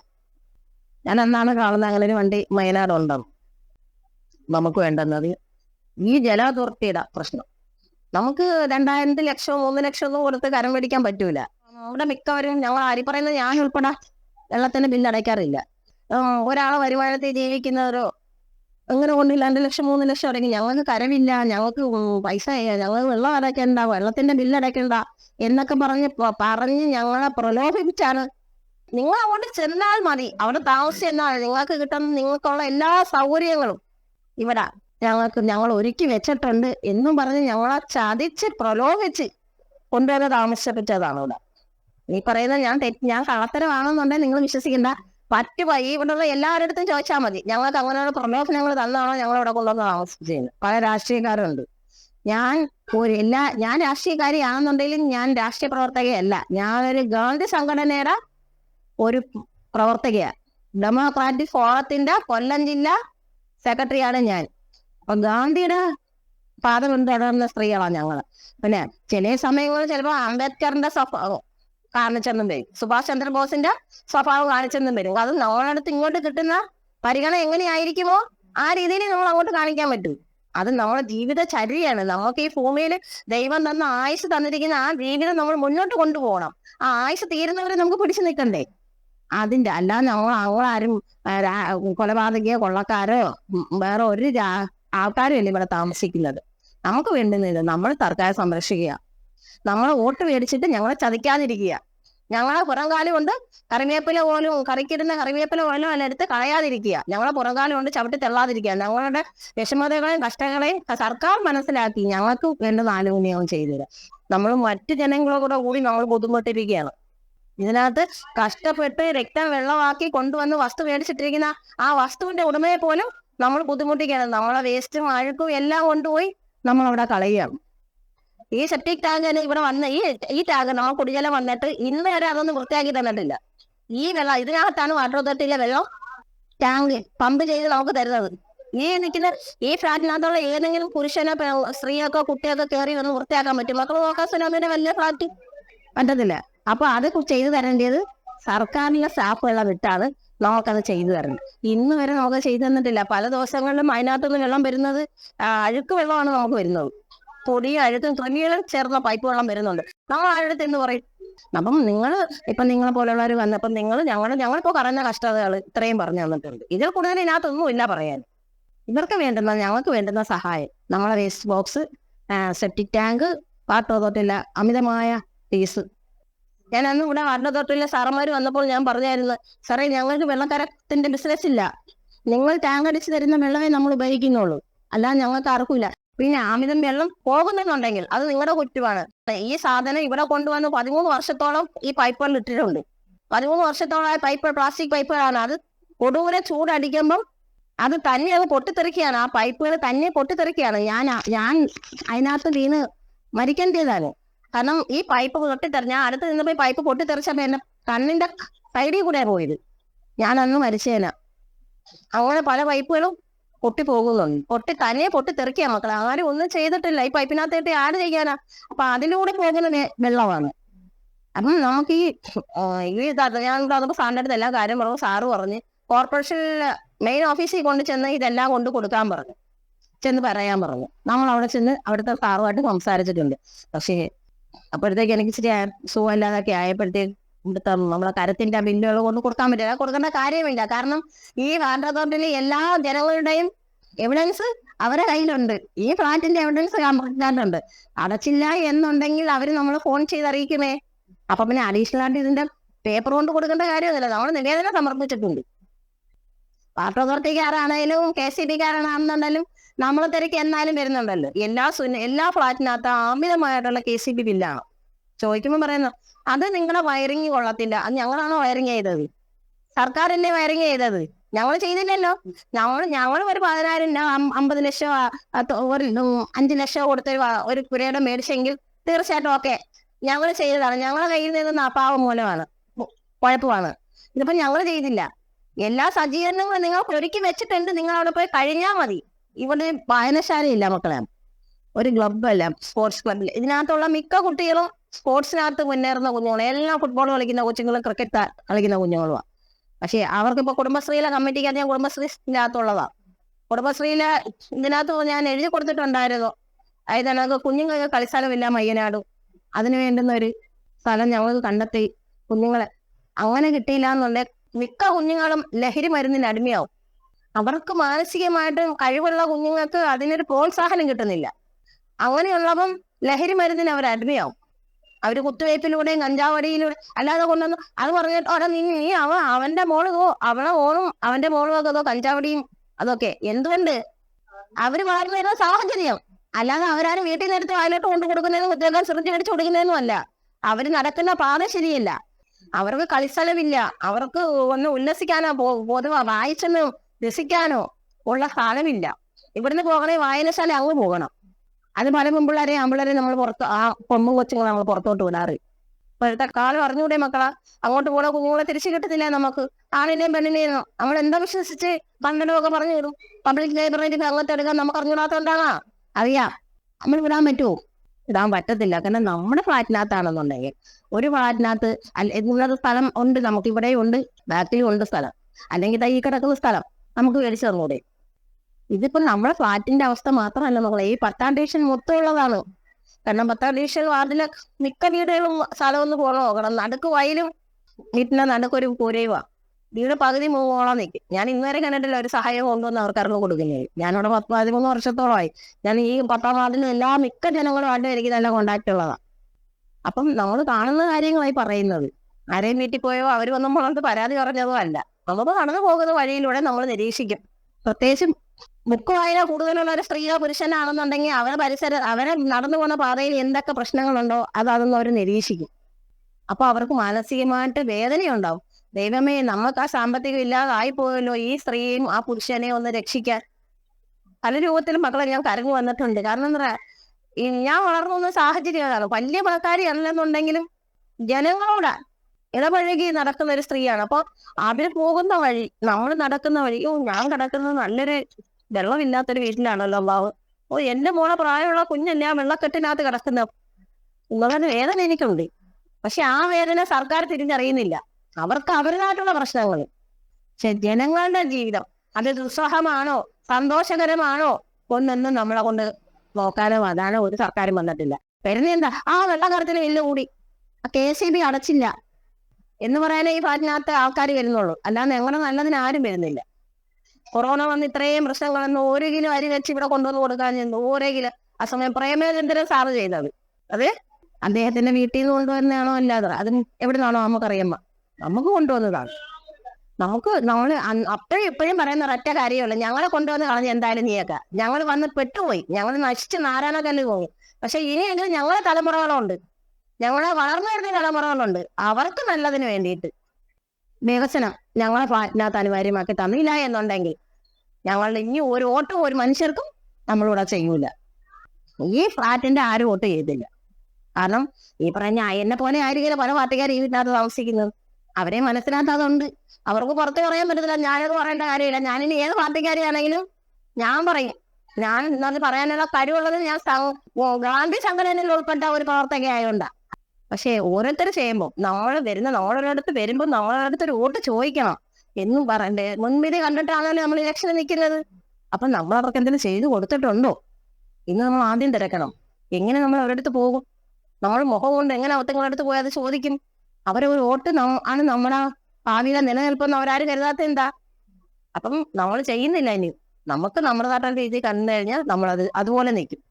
ഞാൻ എന്നാണ് കാണുന്നത് അങ്ങനെ ഒരു വണ്ടി വയനാട് ഉണ്ടെന്ന് നമുക്ക് വേണ്ടുന്നത് ഈ ജല അതോറിറ്റിയുടെ പ്രശ്നം. നമുക്ക് രണ്ടായിരത്തി ലക്ഷം മൂന്ന് ലക്ഷം ഒന്നും കൊടുത്ത് കരം മേടിക്കാൻ പറ്റൂല. നമ്മുടെ മിക്കവരും ഞങ്ങൾ ആരി പറയുന്നത് ഞാൻ ഉൾപ്പെടെ വെള്ളത്തിന്റെ ബില്ല് അടയ്ക്കാറില്ല. ഒരാളെ വരുമാനത്തിൽ ജീവിക്കുന്നവരോ അങ്ങനെ കൊണ്ട് രണ്ട് ലക്ഷം മൂന്ന് ലക്ഷം അടങ്ങി ഞങ്ങൾക്ക് കരവില്ല ഞങ്ങൾക്ക് പൈസ ഞങ്ങൾക്ക് വെള്ളം അടയ്ക്കണ്ട വെള്ളത്തിന്റെ ബില്ല് അടയ്ക്കണ്ട എന്നൊക്കെ പറഞ്ഞ് പറഞ്ഞ് ഞങ്ങളെ പ്രലോഭിപ്പിച്ചാണ് നിങ്ങൾ അവിടെ ചെന്നാൽ മതി. അവിടെ താമസിച്ച് എന്നാൽ നിങ്ങൾക്ക് കിട്ടുന്ന നിങ്ങൾക്കുള്ള എല്ലാ സൗകര്യങ്ങളും ഇവിടെ ഞങ്ങൾക്ക് ഞങ്ങൾ ഒരുക്കി വെച്ചിട്ടുണ്ട് എന്നും പറഞ്ഞ് ഞങ്ങളെ ചതിച്ച് പ്രലോഭിച്ച് കൊണ്ടുവരെ താമസിപ്പിച്ചതാണ് ഇവിടെ. നീ പറയുന്നത് ഞാൻ തെറ്റ് ഞാൻ കള്ളത്തരമാണെന്നുണ്ടെങ്കിൽ നിങ്ങൾ വിശ്വസിക്കണ്ട. പറ്റ് ഈ ഇവിടെയുള്ള എല്ലാവരുടെ അടുത്തും ചോദിച്ചാൽ മതി. ഞങ്ങൾക്ക് അങ്ങനെയുള്ള പ്രലോഭനങ്ങൾ തന്നാണോ ഞങ്ങൾ ഇവിടെ കൊണ്ടുവന്ന് ചെയ്യുന്നത് പല രാഷ്ട്രീയക്കാരുണ്ട്. ഞാൻ ഒരു എല്ലാ ഞാൻ രാഷ്ട്രീയക്കാരിയാണെന്നുണ്ടെങ്കിലും ഞാൻ രാഷ്ട്രീയ പ്രവർത്തകയല്ല. ഞാനൊരു ഗാന്ധി സംഘടനയുടെ ഒരു പ്രവർത്തകയാണ് ഡെമോക്രാറ്റിക് ഫോറത്തിന്റെ കൊല്ലം ജില്ല സെക്രട്ടറിയാണ് ഞാൻ. അപ്പൊ ഗാന്ധിയുടെ പാത പിന്തുടർന്ന സ്ത്രീകളാണ് ഞങ്ങൾ. പിന്നെ ചില സമയങ്ങളിൽ ചിലപ്പോൾ അംബേദ്കറിന്റെ സ്വഭാവം കാണിച്ചെന്നും വരും. സുഭാഷ് ചന്ദ്രബോസിന്റെ സ്വഭാവം കാണിച്ചെന്നും വരും. അത് നമ്മളടുത്ത് ഇങ്ങോട്ട് കിട്ടുന്ന പരിഗണന എങ്ങനെയായിരിക്കുമോ ആ രീതിയിൽ നമ്മൾ അങ്ങോട്ട് കാണിക്കാൻ പറ്റും. അത് നമ്മുടെ ജീവിത ചര്യാണ് നമുക്ക് ഈ ഭൂമിയിൽ ദൈവം തന്ന ആയുസ് തന്നിരിക്കുന്ന ആ ജീവിതം നമ്മൾ മുന്നോട്ട് കൊണ്ടുപോകണം. ആ ആയുസ് തീരുന്നവരെ നമുക്ക് പിടിച്ചു നിൽക്കണ്ടേ? അതിന്റെ അല്ലാതെ നമ്മൾ നമ്മളാരും ആ, രാ- കൊലപാതകയോ കൊള്ളക്കാരോ വേറെ ഒരു ആൾക്കാരും അല്ല ഇവിടെ താമസിക്കുന്നത്. നമുക്ക് വേണ്ടുന്നത് നമ്മൾ സർക്കാരെ സംരക്ഷിക്കുക. നമ്മളെ വോട്ട് മേടിച്ചിട്ട് ഞങ്ങളെ ചതിക്കാതിരിക്കുക. ഞങ്ങളെ പുറംകാലം കൊണ്ട് കറിവേപ്പില പോലും കറിക്കിടുന്ന കറിവേപ്പില പോലും അല്ല എടുത്ത് കളയാതിരിക്കുക. ഞങ്ങളെ പുറംകാലം കൊണ്ട് ചവിട്ടി തെള്ളാതിരിക്കുക. ഞങ്ങളുടെ വിഷമതകളെയും കഷ്ടങ്ങളെയും സർക്കാർ മനസ്സിലാക്കി ഞങ്ങൾക്ക് വേണ്ട ആനുകൂല്യവും ചെയ്തു തരാം നമ്മൾ മറ്റു ജനങ്ങളോട് കൂടി നമ്മൾ ബുദ്ധിമുട്ടിരിക്കുകയാണ് ഇതിനകത്ത് കഷ്ടപ്പെട്ട് രക്തം വെള്ളമാക്കി കൊണ്ടുവന്ന് വസ്തു മേടിച്ചിട്ടിരിക്കുന്ന ആ വസ്തുവിന്റെ ഉടമയെ പോലും നമ്മൾ ബുദ്ധിമുട്ടിക്കുകയാണ് നമ്മളെ വേസ്റ്റും അഴുക്കും എല്ലാം കൊണ്ടുപോയി നമ്മൾ അവിടെ കളയുകയാണ്. ഈ സെപ്റ്റിക് ടാങ്ക് ഇവിടെ വന്ന ഈ ഈ ടാങ്ക് നമ്മൾ കുടിജലം വന്നിട്ട് ഇന്ന് വരെ അതൊന്നും വൃത്തിയാക്കി തന്നിട്ടില്ല. ഈ വെള്ളം ഇതിനകത്താണ് വാട്ടർ അതോറിറ്റിയിലെ വെള്ളം ടാങ്ക് പമ്പ് ചെയ്ത് നമുക്ക് തരുന്നത്. ഈ നിൽക്കുന്ന ഈ ഫ്ലാറ്റിനകത്തുള്ള ഏതെങ്കിലും പുരുഷനോ സ്ത്രീയൊക്കെ കുട്ടിയൊക്കെ കയറി വന്ന് വൃത്തിയാക്കാൻ പറ്റും. മക്കൾ നോക്കാൻ സുനാമിന്റെ വലിയ ഫ്ലാറ്റ് പറ്റത്തില്ല. അപ്പൊ അത് ചെയ്തു തരേണ്ടത് സർക്കാരിലെ സ്റ്റാഫുകളെ വിട്ടാണ് നമുക്കത് ചെയ്തു തരണം ഇന്ന് വരെ നമുക്ക് ചെയ്തു തന്നിട്ടില്ല. പല ദിവസങ്ങളിലും അതിനകത്തുനിന്ന് വെള്ളം വരുന്നത് അഴുക്ക് വെള്ളമാണ് നമുക്ക് വരുന്നത്. പൊടിയും അഴുക്കും തുണികളും ചേർന്ന പൈപ്പ് വെള്ളം വരുന്നുണ്ട്. നമ്മൾ ആരുടെ എന്ന് പറയും? അപ്പം നിങ്ങൾ ഇപ്പൊ നിങ്ങളെ പോലുള്ളവർ വന്നപ്പം നിങ്ങൾ ഞങ്ങൾ ഞങ്ങളിപ്പോൾ പറയുന്ന കഷ്ടതകൾ ഇത്രയും പറഞ്ഞു തന്നിട്ടുണ്ട്. ഇതിൽ കൂടുതൽ ഇതിനകത്തൊന്നും ഇല്ല പറയാൻ. ഇവർക്ക് വേണ്ടുന്ന ഞങ്ങൾക്ക് വേണ്ടുന്ന സഹായം. നമ്മളെ waste box septic tank water തോട്ടില്ല അമിതമായ ഫീസ് ഞാൻ അന്ന് ഇവിടെ വാർഡ് അതോറിറ്റിയിലെ സാറന്മാർ വന്നപ്പോൾ ഞാൻ പറഞ്ഞായിരുന്നു സാറേ ഞങ്ങൾക്ക് വെള്ളക്കാരത്തിന്റെ ബിസിനസ് ഇല്ല. നിങ്ങൾ ടാങ്ക് അടിച്ച് തരുന്ന വെള്ളമേ നമ്മൾ ഉപയോഗിക്കുന്നുള്ളൂ. അല്ലാതെ ഞങ്ങൾക്ക് ആർക്കുമില്ല പിന്നെ അമിതം വെള്ളം പോകുന്നുണ്ടെങ്കിൽ അത് നിങ്ങളുടെ കുറ്റമാണ്. ഈ സാധനം ഇവിടെ കൊണ്ടുവന്ന് പതിമൂന്ന് വർഷത്തോളം ഈ പൈപ്പുകൾ ഇട്ടിട്ടുണ്ട്. പതിമൂന്ന് വർഷത്തോളമായ പൈപ്പ് പ്ലാസ്റ്റിക് പൈപ്പുകളാണ് അത് കൊടൂരെ ചൂടടിക്കുമ്പം അത് തന്നെ അത് പൊട്ടിത്തെറിക്കുകയാണ്. ആ പൈപ്പുകൾ തന്നെ പൊട്ടിത്തെറിക്കുകയാണ്. ഞാൻ ഞാൻ അതിനകത്ത് വീണ് മരിക്കേണ്ടതാണ് കാരണം ഈ പൈപ്പ് പൊട്ടിത്തെറി ഞാൻ അടുത്ത് നിന്ന് പോയി പൈപ്പ് പൊട്ടിത്തെറിച്ചപ്പോ എന്റെ കണ്ണിന്റെ സൈഡിൽ കൂടെ പോയത്. ഞാൻ അന്ന് മരിച്ചേന. അങ്ങനെ പല പൈപ്പുകളും പൊട്ടി പോകുന്നുണ്ട്. പൊട്ടി തന്നെ പൊട്ടി പൊട്ടിത്തെറിക്കുക മക്കൾ ആരും ഒന്നും ചെയ്തിട്ടില്ല. ഈ പൈപ്പിനകത്തേട്ട് ആര് ചെയ്യാനാ? അപ്പൊ അതിലൂടെ പോകുന്ന വെള്ളമാണ്. അപ്പം നമുക്ക് ഈ ഈ ഞാൻ വന്നപ്പോ സാറിന്റെ അടുത്ത് എല്ലാ കാര്യം പറഞ്ഞു സാറ് പറഞ്ഞ് കോർപ്പറേഷനിൽ മെയിൻ ഓഫീസിൽ കൊണ്ട് ചെന്ന് ഇതെല്ലാം കൊണ്ട് കൊടുക്കാൻ പറഞ്ഞു. ചെന്ന് പറയാൻ പറഞ്ഞു. നമ്മൾ അവിടെ ചെന്ന് അവിടുത്തെ സാറുമായിട്ട് സംസാരിച്ചിട്ടുണ്ട്. പക്ഷേ അപ്പോഴത്തേക്ക് എനിക്ക് ഇച്ചിരി സുഖം സുഖമില്ലാതൊക്കെ ആയപ്പോഴത്തേക്ക് ഇവിടുത്തെ നമ്മളെ കരത്തിന്റെ ബില്ലുകൾ കൊണ്ട് കൊടുക്കാൻ പറ്റില്ല. കൊടുക്കേണ്ട കാര്യമില്ല. കാരണം ഈ വാട്ടർ അതോറിറ്റിയിലെ എല്ലാ ജനങ്ങളുടെയും എവിഡൻസ് അവരെ കയ്യിലുണ്ട്. ഈ ഫ്ലാറ്റിന്റെ എവിഡൻസ് കണ്ടിട്ടുണ്ട് അടച്ചില്ല എന്നുണ്ടെങ്കിൽ അവർ നമ്മൾ ഫോൺ ചെയ്ത് അറിയിക്കുമേ. അപ്പൊ പിന്നെ അഡീഷണൽ ആയിട്ട് ഇതിന്റെ പേപ്പർ കൊണ്ട് കൊടുക്കേണ്ട കാര്യമൊന്നുമില്ല നമ്മൾ നിവേദനം സമർപ്പിച്ചിട്ടുണ്ട്. വാട്ടർ അതോറിറ്റിക്കാരാണേലും കെ സി ബിക്കാരാണെന്നുണ്ടെങ്കിലും നമ്മൾ തിരക്ക് എന്നാലും വരുന്നുണ്ടല്ലോ. എല്ലാ സുന എല്ലാ ഫ്ലാറ്റിനകത്ത് അമിതമായിട്ടുള്ള കെ സി ബി ബില്ലാണ് ചോദിക്കുമ്പോൾ പറയുന്നു അത് നിങ്ങളുടെ വയറിങ് കൊള്ളത്തില്ല. അത് ഞങ്ങളാണോ വയറിങ് ചെയ്തത്? സർക്കാരല്ലേ വയറിങ് ചെയ്തത്? ഞങ്ങൾ ചെയ്തില്ലല്ലോ. ഞങ്ങൾ ഞങ്ങൾ ഒരു പതിനായിരം അമ്പത് ലക്ഷം അഞ്ചു ലക്ഷം കൊടുത്ത് ഒരു കുരയുടെ മേടിച്ചെങ്കിൽ തീർച്ചയായിട്ടും ഓക്കെ. ഞങ്ങൾ ചെയ്തതാണ്. ഞങ്ങളുടെ കയ്യിൽ നിന്ന് അപാവം മൂലമാണ്. കുഴപ്പമാണ്. ഇതിപ്പോ ഞങ്ങൾ ചെയ്തില്ല. എല്ലാ സജ്ജീകരണങ്ങളും നിങ്ങൾ ഒരുക്കി വെച്ചിട്ടുണ്ട്. നിങ്ങൾ അവിടെ പോയി കഴിഞ്ഞാൽ മതി. ഇവിടെ വായനശാലയില്ല മക്കളെ. ഒരു ക്ലബ്ബല്ല സ്പോർട്സ് ക്ലബ്ബിൽ ഇതിനകത്തുള്ള മിക്ക കുട്ടികളും സ്പോർട്സിനകത്ത് മുന്നേറുന്ന കുഞ്ഞുങ്ങളും. എല്ലാം ഫുട്ബോൾ കളിക്കുന്ന കൊച്ചുങ്ങളും ക്രിക്കറ്റ് കളിക്കുന്ന കുഞ്ഞുങ്ങളുമാണ് പക്ഷേ അവർക്കിപ്പോൾ കുടുംബശ്രീയിലെ കമ്മിറ്റിക്ക് ഞാൻ കുടുംബശ്രീനകത്തുള്ളതാ കുടുംബശ്രീയിലെ ഇതിനകത്ത് ഞാൻ എഴുതി കൊടുത്തിട്ടുണ്ടായിരുന്നു. അതായത് ഞങ്ങൾക്ക് കുഞ്ഞുങ്ങൾക്ക് കളിസ്ഥലമില്ല മയ്യനാട്. അതിന് വേണ്ടുന്ന ഒരു സ്ഥലം ഞങ്ങൾക്ക് കണ്ടെത്തി കുഞ്ഞുങ്ങളെ. അങ്ങനെ കിട്ടിയില്ല എന്നുണ്ടെങ്കിൽ മിക്ക കുഞ്ഞുങ്ങളും ലഹരി മരുന്നിന് അടിമയാവും. അവർക്ക് മാനസികമായിട്ടും കഴിവുള്ള കുഞ്ഞുങ്ങൾക്ക് അതിനൊരു പ്രോത്സാഹനം കിട്ടുന്നില്ല. അങ്ങനെയുള്ളപ്പം ലഹരി മരുന്നിന് അവർ അടിമയാവും. അവർ കുത്തുവയ്പ്പിലൂടെയും കഞ്ചാവടിയിലൂടെ അല്ലാതെ കൊണ്ടുവന്ന് അത് പറഞ്ഞിട്ട് ഓരോ നീ നീ അവ അവന്റെ മോൾ അവളെ ഓളും അവന്റെ മോളും ഒക്കെ അതോ കഞ്ചാവടിയും അതൊക്കെ എന്തുകൊണ്ട്? അവർ വളർന്നു വരുന്ന സാഹചര്യം. അല്ലാതെ അവരാരും വീട്ടിൽ നേരത്തെ വായിലോട്ട് കൊണ്ടു കൊടുക്കുന്നതിനും കുത്തിവെക്കാൻ ശ്രദ്ധ മേടിച്ചു കൊടുക്കുന്നതിനും അല്ല. അവർ നടക്കുന്ന പാത ശരിയല്ല. അവർക്ക് കളിസ്ഥലമില്ല. അവർക്ക് ഒന്ന് ഉല്ലസിക്കാനോ പൊതുവെ വായിച്ചെന്ന് രസിക്കാനോ ഉള്ള സ്ഥലമില്ല ഇവിടുന്ന് പോകണേ വായനശാല അങ്ങ് പോകണം. അത് പല പെമ്പിള്ളേരെ ആമ്പിള്ളേരെ നമ്മൾ പുറത്ത് ആ പൊമ്മ കൊച്ചുങ്ങൾ നമ്മൾ പുറത്തോട്ട് വിടാറ്. ഇപ്പോഴത്തെ കാലം അറിഞ്ഞൂടെ മക്കളെ? അങ്ങോട്ട് പോണ കുഞ്ഞുങ്ങളെ തിരിച്ചു കിട്ടത്തില്ല നമുക്ക്. ആണിനെയും പെണ്ണിനെയും നമ്മൾ എന്താ വിശ്വസിച്ച് പണ്ടൊക്കെ പറഞ്ഞു വിടും. പബ്ലിക് ലൈബ്രറിയിൽ അങ്ങനത്തെ എടുക്കാൻ നമുക്ക് അറിഞ്ഞൂടാത്തോണ്ടാണാ അറിയാം. നമ്മൾ വിടാൻ പറ്റുമോ? ഇടാൻ പറ്റത്തില്ല. കാരണം നമ്മുടെ ഫ്ലാറ്റിനകത്താണെന്നുണ്ടെങ്കിൽ ഒരു ഫ്ലാറ്റിനകത്ത് അല്ല സ്ഥലം ഉണ്ട്. നമുക്ക് ഇവിടെ ഉണ്ട്. ബാക്കിലും ഉണ്ട് സ്ഥലം. അല്ലെങ്കിൽ ഈ കിടക്കുന്ന സ്ഥലം. നമുക്ക് മേടിച്ചു തന്നൂടെ. ഇതിപ്പോ നമ്മളെ ഫ്ലാറ്റിന്റെ അവസ്ഥ മാത്രമല്ല നമ്മളെ ഈ പത്താം ഡിവിഷൻ മൊത്തം ഉള്ളതാണ് കാരണം പത്താം ഡിവിഷൻ വാർഡിലെ മിക്ക വീടുകളും സ്ഥലം ഒന്ന് പോകണം നോക്കണം. നടുക്ക് വയലും വീട്ടിന്റെ നടുക്കൊരു കൂരയുവാ വീട് പകുതി മൂവോളം നിൽക്കും ഞാൻ ഇന്നുവരെ കണ്ടിട്ടില്ല ഒരു സഹായം കൊണ്ടുവന്ന് അവർക്ക് ഇറങ്ങി കൊടുക്കുന്നത്. ഞാനിവിടെ പത്ത് പതിമൂന്ന് വർഷത്തോളമായി. ഞാൻ ഈ പത്താം വാർഡിലും എല്ലാ മിക്ക ജനങ്ങളുമായിട്ടും എനിക്ക് നല്ല കോണ്ടാക്ട് ഉള്ളതാ. അപ്പം നമ്മൾ കാണുന്ന കാര്യങ്ങളായി പറയുന്നത്. ആരെയും വീട്ടിൽ പോയോ അവർ വന്നപ്പോൾ പരാതി പറഞ്ഞതോ അല്ല. നമുക്ക് കടന്നു പോകുന്ന വഴിയിലൂടെ നമ്മൾ നിരീക്ഷിക്കും. പ്രത്യേകിച്ചും ബുക്ക് വായന കൂടുതലുള്ള ഒരു സ്ത്രീയോ പുരുഷനാണെന്നുണ്ടെങ്കിൽ അവരെ പരിസര അവരെ നടന്നു പോകുന്ന പാതയിൽ എന്തൊക്കെ പ്രശ്നങ്ങളുണ്ടോ അത് അതൊന്നും അവർ നിരീക്ഷിക്കും. അപ്പൊ അവർക്ക് മാനസികമായിട്ട് വേദനയുണ്ടാവും. ദൈവമേ നമുക്ക് ആ സാമ്പത്തികം ഇല്ലാതായി പോയല്ലോ ഈ സ്ത്രീയും ആ പുരുഷനെയും ഒന്ന് രക്ഷിക്കാൻ. പല രൂപത്തിലും മക്കളെ ഞാൻ കരങ്ങു വന്നിട്ടുണ്ട്. കാരണം എന്താ ഞാൻ വളർന്നു വന്ന സാഹചര്യം അതാണ് വലിയ പണക്കാരി അല്ലെന്നുണ്ടെങ്കിലും ജനങ്ങളോട് ഇടപഴകി നടക്കുന്ന ഒരു സ്ത്രീയാണ്. അപ്പൊ അവർ പോകുന്ന വഴി നമ്മൾ നടക്കുന്ന വഴി ഓ ഞാൻ കിടക്കുന്നത് നല്ലൊരു വെള്ളമില്ലാത്തൊരു വീട്ടിലാണല്ലോ അള്ളാവ് ഓ എന്റെ മോളെ പ്രായമുള്ള കുഞ്ഞല്ലേ ആ വെള്ളക്കെട്ടിനകത്ത് കിടക്കുന്ന ഉള്ളതാണ് വേദന എനിക്കുണ്ട്. പക്ഷെ ആ വേദന സർക്കാർ തിരിഞ്ഞറിയുന്നില്ല അവർക്ക് അവരുടേതായിട്ടുള്ള പ്രശ്നങ്ങൾ. പക്ഷെ ജനങ്ങളുടെ ജീവിതം അത് ദുസ്സഹമാണോ സന്തോഷകരമാണോ ഒന്നൊന്നും നമ്മളെ കൊണ്ട് നോക്കാനോ അതാണോ ഒരു സർക്കാരും വന്നിട്ടില്ല. വരുന്ന എന്താ? ആ വെള്ളക്കാരത്തിന് വെല്ലുകൂടി കൂടി ആ കെ സി ബി അടച്ചില്ല. എന്ന് പറയാനേ ഈ ഫ്ലാറ്റിനകത്ത് ആൾക്കാർ വരുന്നുള്ളൂ. അല്ലാതെ ഞങ്ങളുടെ നല്ലതിന് ആരും വരുന്നില്ല. കൊറോണ വന്ന് ഇത്രയും പ്രശ്നങ്ങളൊന്നും ഒരു കിലോ അരി വെച്ച് ഇവിടെ കൊണ്ടുവന്ന് കൊടുക്കാൻ ചെന്നു ഓരോ കിലോ ആ സമയം പ്രേമചന്ദ്രൻ സാറ് ചെയ്തത്. അത് അദ്ദേഹത്തിന്റെ വീട്ടിൽ നിന്ന് കൊണ്ടുവരുന്നതാണോ അല്ലാതെ? അത് എവിടെ നിന്നാണോ നമുക്കറിയാമ നമുക്ക് കൊണ്ടുവന്നതാണ്. നമുക്ക് അന്ന് അപ്പോഴും ഇപ്പോഴും പറയുന്ന ഒരൊറ്റ കാര്യമല്ല ഞങ്ങളെ കൊണ്ടുവന്ന് കളഞ്ഞ് എന്തായാലും നീയൊക്കെ. ഞങ്ങൾ വന്ന് പെട്ടുപോയി. ഞങ്ങൾ നശിച്ച് നാരായണക്കല്ല് പോകും. പക്ഷെ ഇനിയെങ്കിലും ഞങ്ങളെ തലമുറകളുണ്ട്. ഞങ്ങളെ വളർന്നു വരുന്ന തലമുറകളുണ്ട്. അവർക്ക് നല്ലതിന് വേണ്ടിയിട്ട് വികസനം ഞങ്ങളെ ഫ്ലാറ്റിനകത്ത് അനിവാര്യമാക്കി തന്നില്ല എന്നുണ്ടെങ്കിൽ ഞങ്ങളുടെ ഇനി ഒരു വോട്ടും ഒരു മനുഷ്യർക്കും നമ്മളിവിടെ ചെയ്യൂല. ഈ ഫ്ലാറ്റിന്റെ ആരും വോട്ട് ചെയ്തില്ല. കാരണം ഈ പറഞ്ഞ എന്നെ പോലെ ആയിരിക്കില്ല പല പാർട്ടിക്കാർ ഈ വീട്ടിനകത്ത് താമസിക്കുന്നത്. അവരെ മനസ്സിലാക്കാതുണ്ട് അവർക്ക് പുറത്ത് പറയാൻ പറ്റത്തില്ല. ഞാനത് പറയേണ്ട കാര്യമില്ല. ഞാനിനി ഏത് പാർട്ടിക്കാരിയാണെങ്കിലും ഞാൻ പറയും. ഞാൻ എന്നത് പറയാനുള്ള കഴിവുള്ളത് ഞാൻ ഗാന്ധി സംഘടനയിൽ ഉൾപ്പെട്ട ഒരു പ്രവർത്തകയായോണ്ടാ. പക്ഷേ ഓരോരുത്തർ ചെയ്യുമ്പോൾ നമ്മൾ വരുന്ന നമ്മളൊരിടത്ത് വരുമ്പോൾ നമ്മളൊരിടത്ത് ഒരു വോട്ട് ചോദിക്കണം. എന്നും പറയണ്ടേ? മുൻവിധി കണ്ടിട്ടാണല്ലോ നമ്മൾ ഇലക്ഷന് നിൽക്കുന്നത്? അപ്പൊ നമ്മൾ അവർക്ക് എന്തെങ്കിലും ചെയ്തു കൊടുത്തിട്ടുണ്ടോ? ഇന്ന് നമ്മൾ ആദ്യം തിരക്കണം. എങ്ങനെ നമ്മൾ അവരുടെ അടുത്ത് പോകും? നമ്മൾ മുഖം കൊണ്ട് എങ്ങനെ അവത്തങ്ങളുടെ അടുത്ത് പോയി അത് ചോദിക്കും? അവരെ ഒരു വോട്ട് ആണ് നമ്മുടെ ഭാവിയിലെ നിലനിൽപ്പെന്ന് അവരാരും കരുതാത്ത എന്താ? അപ്പം നമ്മൾ ചെയ്യുന്നില്ല ഇനി. നമുക്ക് നമ്മുടേതായിട്ടുള്ള രീതി കണ്ടു കഴിഞ്ഞാൽ നമ്മളത് അതുപോലെ നിൽക്കും.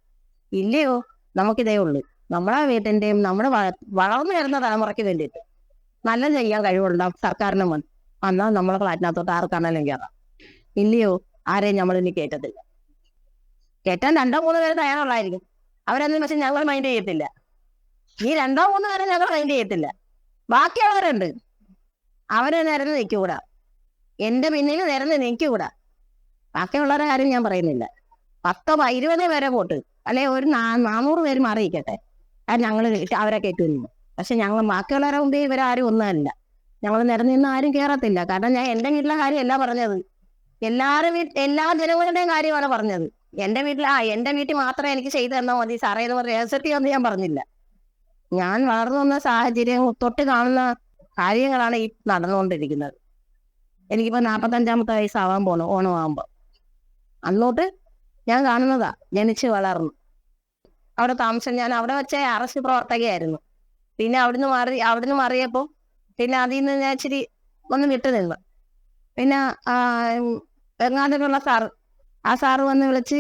ഇല്ലയോ? നമുക്കിതേ ഉള്ളൂ. നമ്മളെ വീട്ടിന്റെയും നമ്മുടെ വളർന്നു വരുന്ന തലമുറയ്ക്ക് വേണ്ടിയിട്ട് നല്ല ചെയ്യാൻ കഴിവുണ്ടാവും സർക്കാരിന് മുൻ എന്നാൽ നമ്മളെ ഫ്ലാറ്റിനകത്തോട്ട് ആർക്കാണെങ്കിലും കയറാം. ഇല്ലയോ? ആരെയും നമ്മൾ ഇനി കേട്ടാൻ രണ്ടോ മൂന്നോ പേര് തയ്യാറുള്ളായിരിക്കും അവരൊന്നും പക്ഷെ ഞങ്ങൾ മൈൻഡ് ചെയ്യത്തില്ല. ഈ രണ്ടോ മൂന്നോ പേരെ ഞങ്ങൾ മൈൻഡ് ചെയ്യത്തില്ല. ബാക്കിയുള്ളവരുണ്ട്. അവരെ നിരന്ന് നിൽക്കൂടാ. എന്റെ പിന്നിൽ നിരന്ന് നിൽക്കൂടാ. ബാക്കിയുള്ളവരെ കാര്യം ഞാൻ പറയുന്നില്ല. പത്തോ ഇരുപതോ പേരെ വോട്ട്. അല്ലെ ഒരു നാനൂറ് പേര് മാറിയിരിക്കട്ടെ. അത് ഞങ്ങൾ അവരെ കയറ്റി നിന്നു. പക്ഷെ ഞങ്ങൾ ബാക്കിയുള്ളവരെ മുമ്പേ ഇവരാരും ഒന്നുമല്ല ഞങ്ങൾ നിരന്നിന്ന് ആരും കയറത്തില്ല കാരണം ഞാൻ എന്റെ വീട്ടിലെ കാര്യമല്ല പറഞ്ഞത്. എല്ലാവരും എല്ലാ ജനങ്ങളുടെയും കാര്യമാണ് പറഞ്ഞത്. എന്റെ വീട്ടിൽ ആ എന്റെ വീട്ടിൽ മാത്രമേ എനിക്ക് ചെയ്തു തന്നാൽ മതി. സാറേ എന്ന് പറഞ്ഞ രഹസ്യത്തിൽ ഒന്നും ഞാൻ പറഞ്ഞില്ല. ഞാൻ വളർന്നു വന്ന സാഹചര്യം തൊട്ട് കാണുന്ന കാര്യങ്ങളാണ് ഈ നടന്നുകൊണ്ടിരിക്കുന്നത്. എനിക്കിപ്പോ നാപ്പത്തഞ്ചാമത്തെ വയസ്സാവാൻ പോണു ഓണമാകുമ്പോ അന്നോട്ട് ഞാൻ കാണുന്നതാ ജനിച്ച് വളർന്നു. അവിടെ താമസം ഞാൻ അവിടെ വെച്ച അറസ്റ്റ് പ്രവർത്തകയായിരുന്നു. പിന്നെ അവിടുന്ന് മാറി അവിടുന്ന് മാറിയപ്പോ പിന്നെ അതിൽ നിന്ന് ഞാൻ ഇച്ചിരി ഒന്ന് വിട്ടു നിന്ന്. പിന്നെ എറണാകുളത്തുള്ള സാറ് ആ സാറ് വന്ന് വിളിച്ച്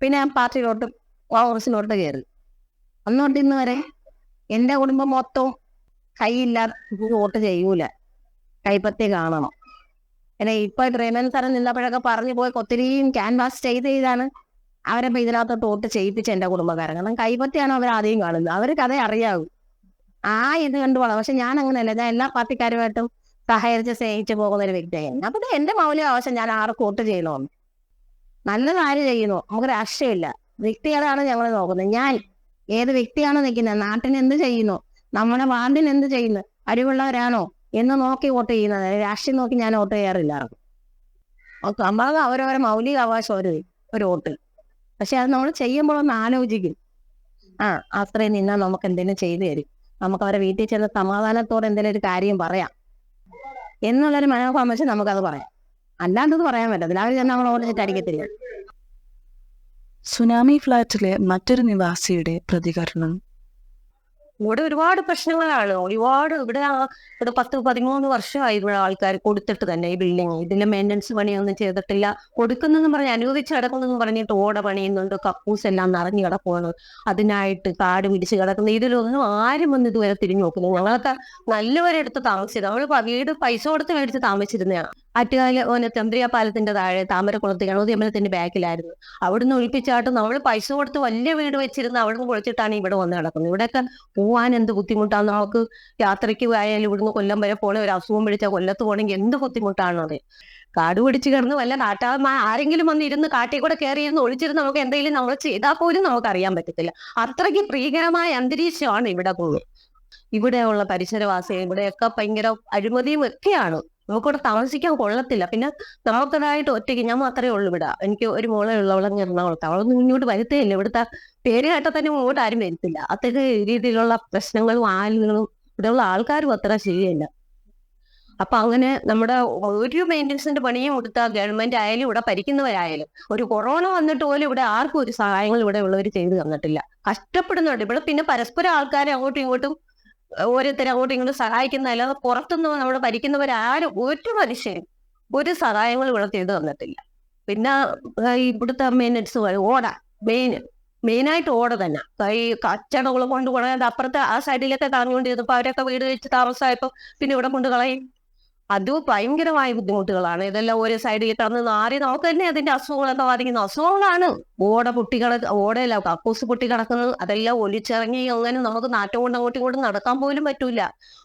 പിന്നെ ഞാൻ പാർട്ടിയിലോട്ട് കോൺഗ്രസിലോട്ട് കയറി. അന്നോട്ട് ഇന്ന് വരെ എന്റെ കുടുംബം മൊത്തവും കൈയില്ലാതെ വോട്ട് ചെയ്യൂല. കൈപ്പത്തി കാണണം. പിന്നെ ഇപ്പൊ ട്രെയിനൻ സാറൻ നിന്നപ്പോഴൊക്കെ പറഞ്ഞു പോയി ഒത്തിരിയും ക്യാൻവാസ് ചെയ്ത് ചെയ്താണ്. അവരെ ഇതിനകത്തോട്ട് വോട്ട് ചെയ്യിപ്പിച്ച എന്റെ കുടുംബക്കാരൻ കാരണം കൈപ്പറ്റിയാണ് അവർ ആദ്യം കാണുന്നത്? അവർക്ക് അതേ അറിയാവൂ. ആ ഇത് കണ്ടു പോകണം പക്ഷെ ഞാൻ അങ്ങനെയല്ല ഞാൻ എല്ലാ പാർട്ടിക്കാരുമായിട്ടും സഹകരിച്ച് സ്നേഹിച്ച് പോകുന്ന ഒരു വ്യക്തിയാണ് അപ്പൊ എന്റെ മൗലിക ആവശ്യം. ഞാൻ ആർക്ക് വോട്ട് ചെയ്യണമെന്ന് നല്ല കാര്യം ചെയ്യുന്നു. നമുക്ക് രാഷ്ട്രീയമില്ല. വ്യക്തികളാണ് ഞങ്ങൾ നോക്കുന്നത്. ഞാൻ ഏത് വ്യക്തിയാണോ നിൽക്കുന്നത്? നാട്ടിന് എന്ത് ചെയ്യുന്നു? നമ്മുടെ വാർഡിന് എന്ത് ചെയ്യുന്നു? അരിവുള്ളവരാണോ? എന്ന് നോക്കി വോട്ട് ചെയ്യുന്നത്. രാഷ്ട്രീയം നോക്കി ഞാൻ വോട്ട് ചെയ്യാറില്ല. നമ്മൾ അവരവരെ മൗലിക അവകാശം ഒരു ഒരു വോട്ട്. പക്ഷെ അത് നമ്മൾ ചെയ്യുമ്പോൾ ഒന്ന് ആലോചിക്കും. ആ അത്രയും നിന്നാൽ നമുക്ക് എന്തെങ്കിലും ചെയ്തു തരും. നമുക്ക് അവരെ വീട്ടിൽ ചെന്ന് സമാധാനത്തോടെ എന്തെങ്കിലും ഒരു കാര്യം പറയാം. എന്നുള്ളൊരു മനോഭാവം വെച്ച് നമുക്കത് പറയാം. അല്ലാണ്ടത് പറയാൻ പറ്റത്തില്ല അവർ ചെന്ന് നമ്മൾ ഓടിച്ചിട്ടടിക്കത്തില്ല സുനാമി ഫ്ലാറ്റിലെ മറ്റൊരു നിവാസിയുടെ പ്രതികരണം. ഇവിടെ ഒരുപാട് പ്രശ്നങ്ങളാണ്. ഒരുപാട് ഇവിടെ ആ- ഇവിടെ പത്ത് പതിമൂന്ന് വർഷമായി ഇവിടെ ആൾക്കാർ കൊടുത്തിട്ട് തന്നെ ഈ ബിൽഡിംഗ് ഇതിന്റെ മെയിന്റനൻസ് പണിയൊന്നും ചെയ്തിട്ടില്ല. കൊടുക്കുന്നെന്ന് പറഞ്ഞ് അനുവദിച്ച് കിടക്കുന്നെന്ന് പറഞ്ഞിട്ട് ഓട പണിയുന്നുണ്ട് കക്കൂസ് എല്ലാം നിറഞ്ഞു കിടക്കുകയാണ് അതിനായിട്ട് കാട് പിടിച്ച് കിടക്കുന്ന. ഇതിലൊന്നും ആരും വന്ന് ഇതുവരെ തിരിഞ്ഞു നോക്കുന്നു ഞങ്ങളൊക്കെ നല്ലവരെടുത്ത് താമസിച്ചത്. നമ്മൾ വീട് പൈസ കൊടുത്ത് മേടിച്ച് താമസിച്ചിരുന്നതാണ് ആറ്റുകാല ഓനെ ചന്ദ്രിയ പാലത്തിന്റെ താഴെ താമരക്കുളത്ത് അമ്പലത്തിന്റെ ബാക്കിലായിരുന്നു. അവിടുന്ന് ഒഴിപ്പിച്ചാട്ട് നമ്മൾ പൈസ കൊടുത്ത് വലിയ വീട് വെച്ചിരുന്ന് അവിടുന്ന് പൊളിച്ചിട്ടാണ് ഇവിടെ വന്ന് കിടക്കുന്നത്. ഇവിടെയൊക്കെ പോവാൻ എന്ത് ബുദ്ധിമുട്ടാണ് നമുക്ക് യാത്രയ്ക്ക് ആയാലും ഇവിടുന്ന് കൊല്ലം വരെ പോണേ ഒരു അസുഖം പിടിച്ചാൽ കൊല്ലത്ത് പോകണമെങ്കിൽ എന്ത് ബുദ്ധിമുട്ടാണത് കാട് പിടിച്ച് കിടന്ന് വല്ല നാട്ടാ ആരെങ്കിലും വന്ന് ഇരുന്ന് കാട്ടിൽ കൂടെ കയറി ഇരുന്ന് ഒളിച്ചിരുന്ന് നമുക്ക് എന്തെങ്കിലും നമ്മൾ ചെയ്താൽ പോലും നമുക്ക് അറിയാൻ പറ്റത്തില്ല. അത്രയ്ക്ക് പ്രീകരമായ അന്തരീക്ഷമാണ് ഇവിടെ പോകുന്നത് ഇവിടെയുള്ള പരിസരവാസികൾ ഇവിടെയൊക്കെ ഭയങ്കര അഴിമതിയും ഒക്കെയാണ്. നമുക്കിവിടെ താമസിക്കാൻ കൊള്ളത്തില്ല. പിന്നെ നമുക്കതായിട്ട് ഒറ്റയ്ക്ക് ഞാൻ മാത്രമേ ഉള്ളൂ ഇവിടെ. എനിക്ക് ഒരു മോളെ ഉള്ളവളെ എറണാകുളത്ത് അവളൊന്നും ഇങ്ങോട്ട് വരുത്തേയില്ല ഇവിടുത്തെ പേര് കേട്ടാൽ തന്നെ ഇങ്ങോട്ട് ആരും വരുത്തില്ല. അത്രയ്ക്ക് രീതിയിലുള്ള പ്രശ്നങ്ങളും ആലുകളും ഇവിടെയുള്ള ആൾക്കാരും അത്ര ശരിയല്ല. അപ്പൊ അങ്ങനെ നമ്മുടെ ഒരു മെയിന്റനൻസിന്റെ പണിയും കൊടുത്ത ഗവൺമെന്റ് ആയാലും ഇവിടെ ഭരിക്കുന്നവരായാലും ഒരു കൊറോണ വന്നിട്ട് പോലും ഇവിടെ ആർക്കും ഒരു സഹായങ്ങൾ ഇവിടെ ഉള്ളവർ ചെയ്തു തന്നിട്ടില്ല. കഷ്ടപ്പെടുന്നുണ്ട്. ഇവിടെ പിന്നെ പരസ്പരം ആൾക്കാരെ അങ്ങോട്ടും ഇങ്ങോട്ടും ഓരോരുത്തരെ അങ്ങോട്ട് ഇങ്ങോട്ട് സഹായിക്കുന്ന അല്ലാതെ പുറത്തുനിന്ന് നമ്മുടെ ഭരിക്കുന്നവരാരും ഒരു മനുഷ്യരും ഒരു സഹായങ്ങളും ഇവിടെ ചെയ്തു തന്നിട്ടില്ല. പിന്നെ ഇവിടുത്തെ മെയിന്റനൻസ് ഓട മെയിൻ മെയിനായിട്ട് ഓട തന്നെ. ഈ കച്ചടകൾ കൊണ്ട് കൊണ്ടുപോയത് അപ്പുറത്തെ ആ സൈഡിലൊക്കെ താങ്ങുകൊണ്ടിരുന്നപ്പോ അവരൊക്കെ വീട് വെച്ച് താമസമായപ്പോ പിന്നെ ഇവിടെ കൊണ്ട് കളയും അത് ഭയങ്കരമായ ബുദ്ധിമുട്ടുകളാണ്. ഇതെല്ലാം ഒരു സൈഡിൽ കിടന്ന് നാറി നമുക്ക് തന്നെ അതിന്റെ അസുഖങ്ങളൊക്കെ ബാധിക്കുന്ന അസുഖങ്ങളാണ്. ഓട പൊട്ടി ഓടയല്ല കക്കൂസ് പൊട്ടി കിടക്കുന്നത്. അതെല്ലാം ഒലിച്ചിറങ്ങി അങ്ങനെ നമുക്ക് നാറ്റം കൊണ്ട് അങ്ങോട്ടും ഇങ്ങോട്ടും നടക്കാൻ പോലും പറ്റൂല.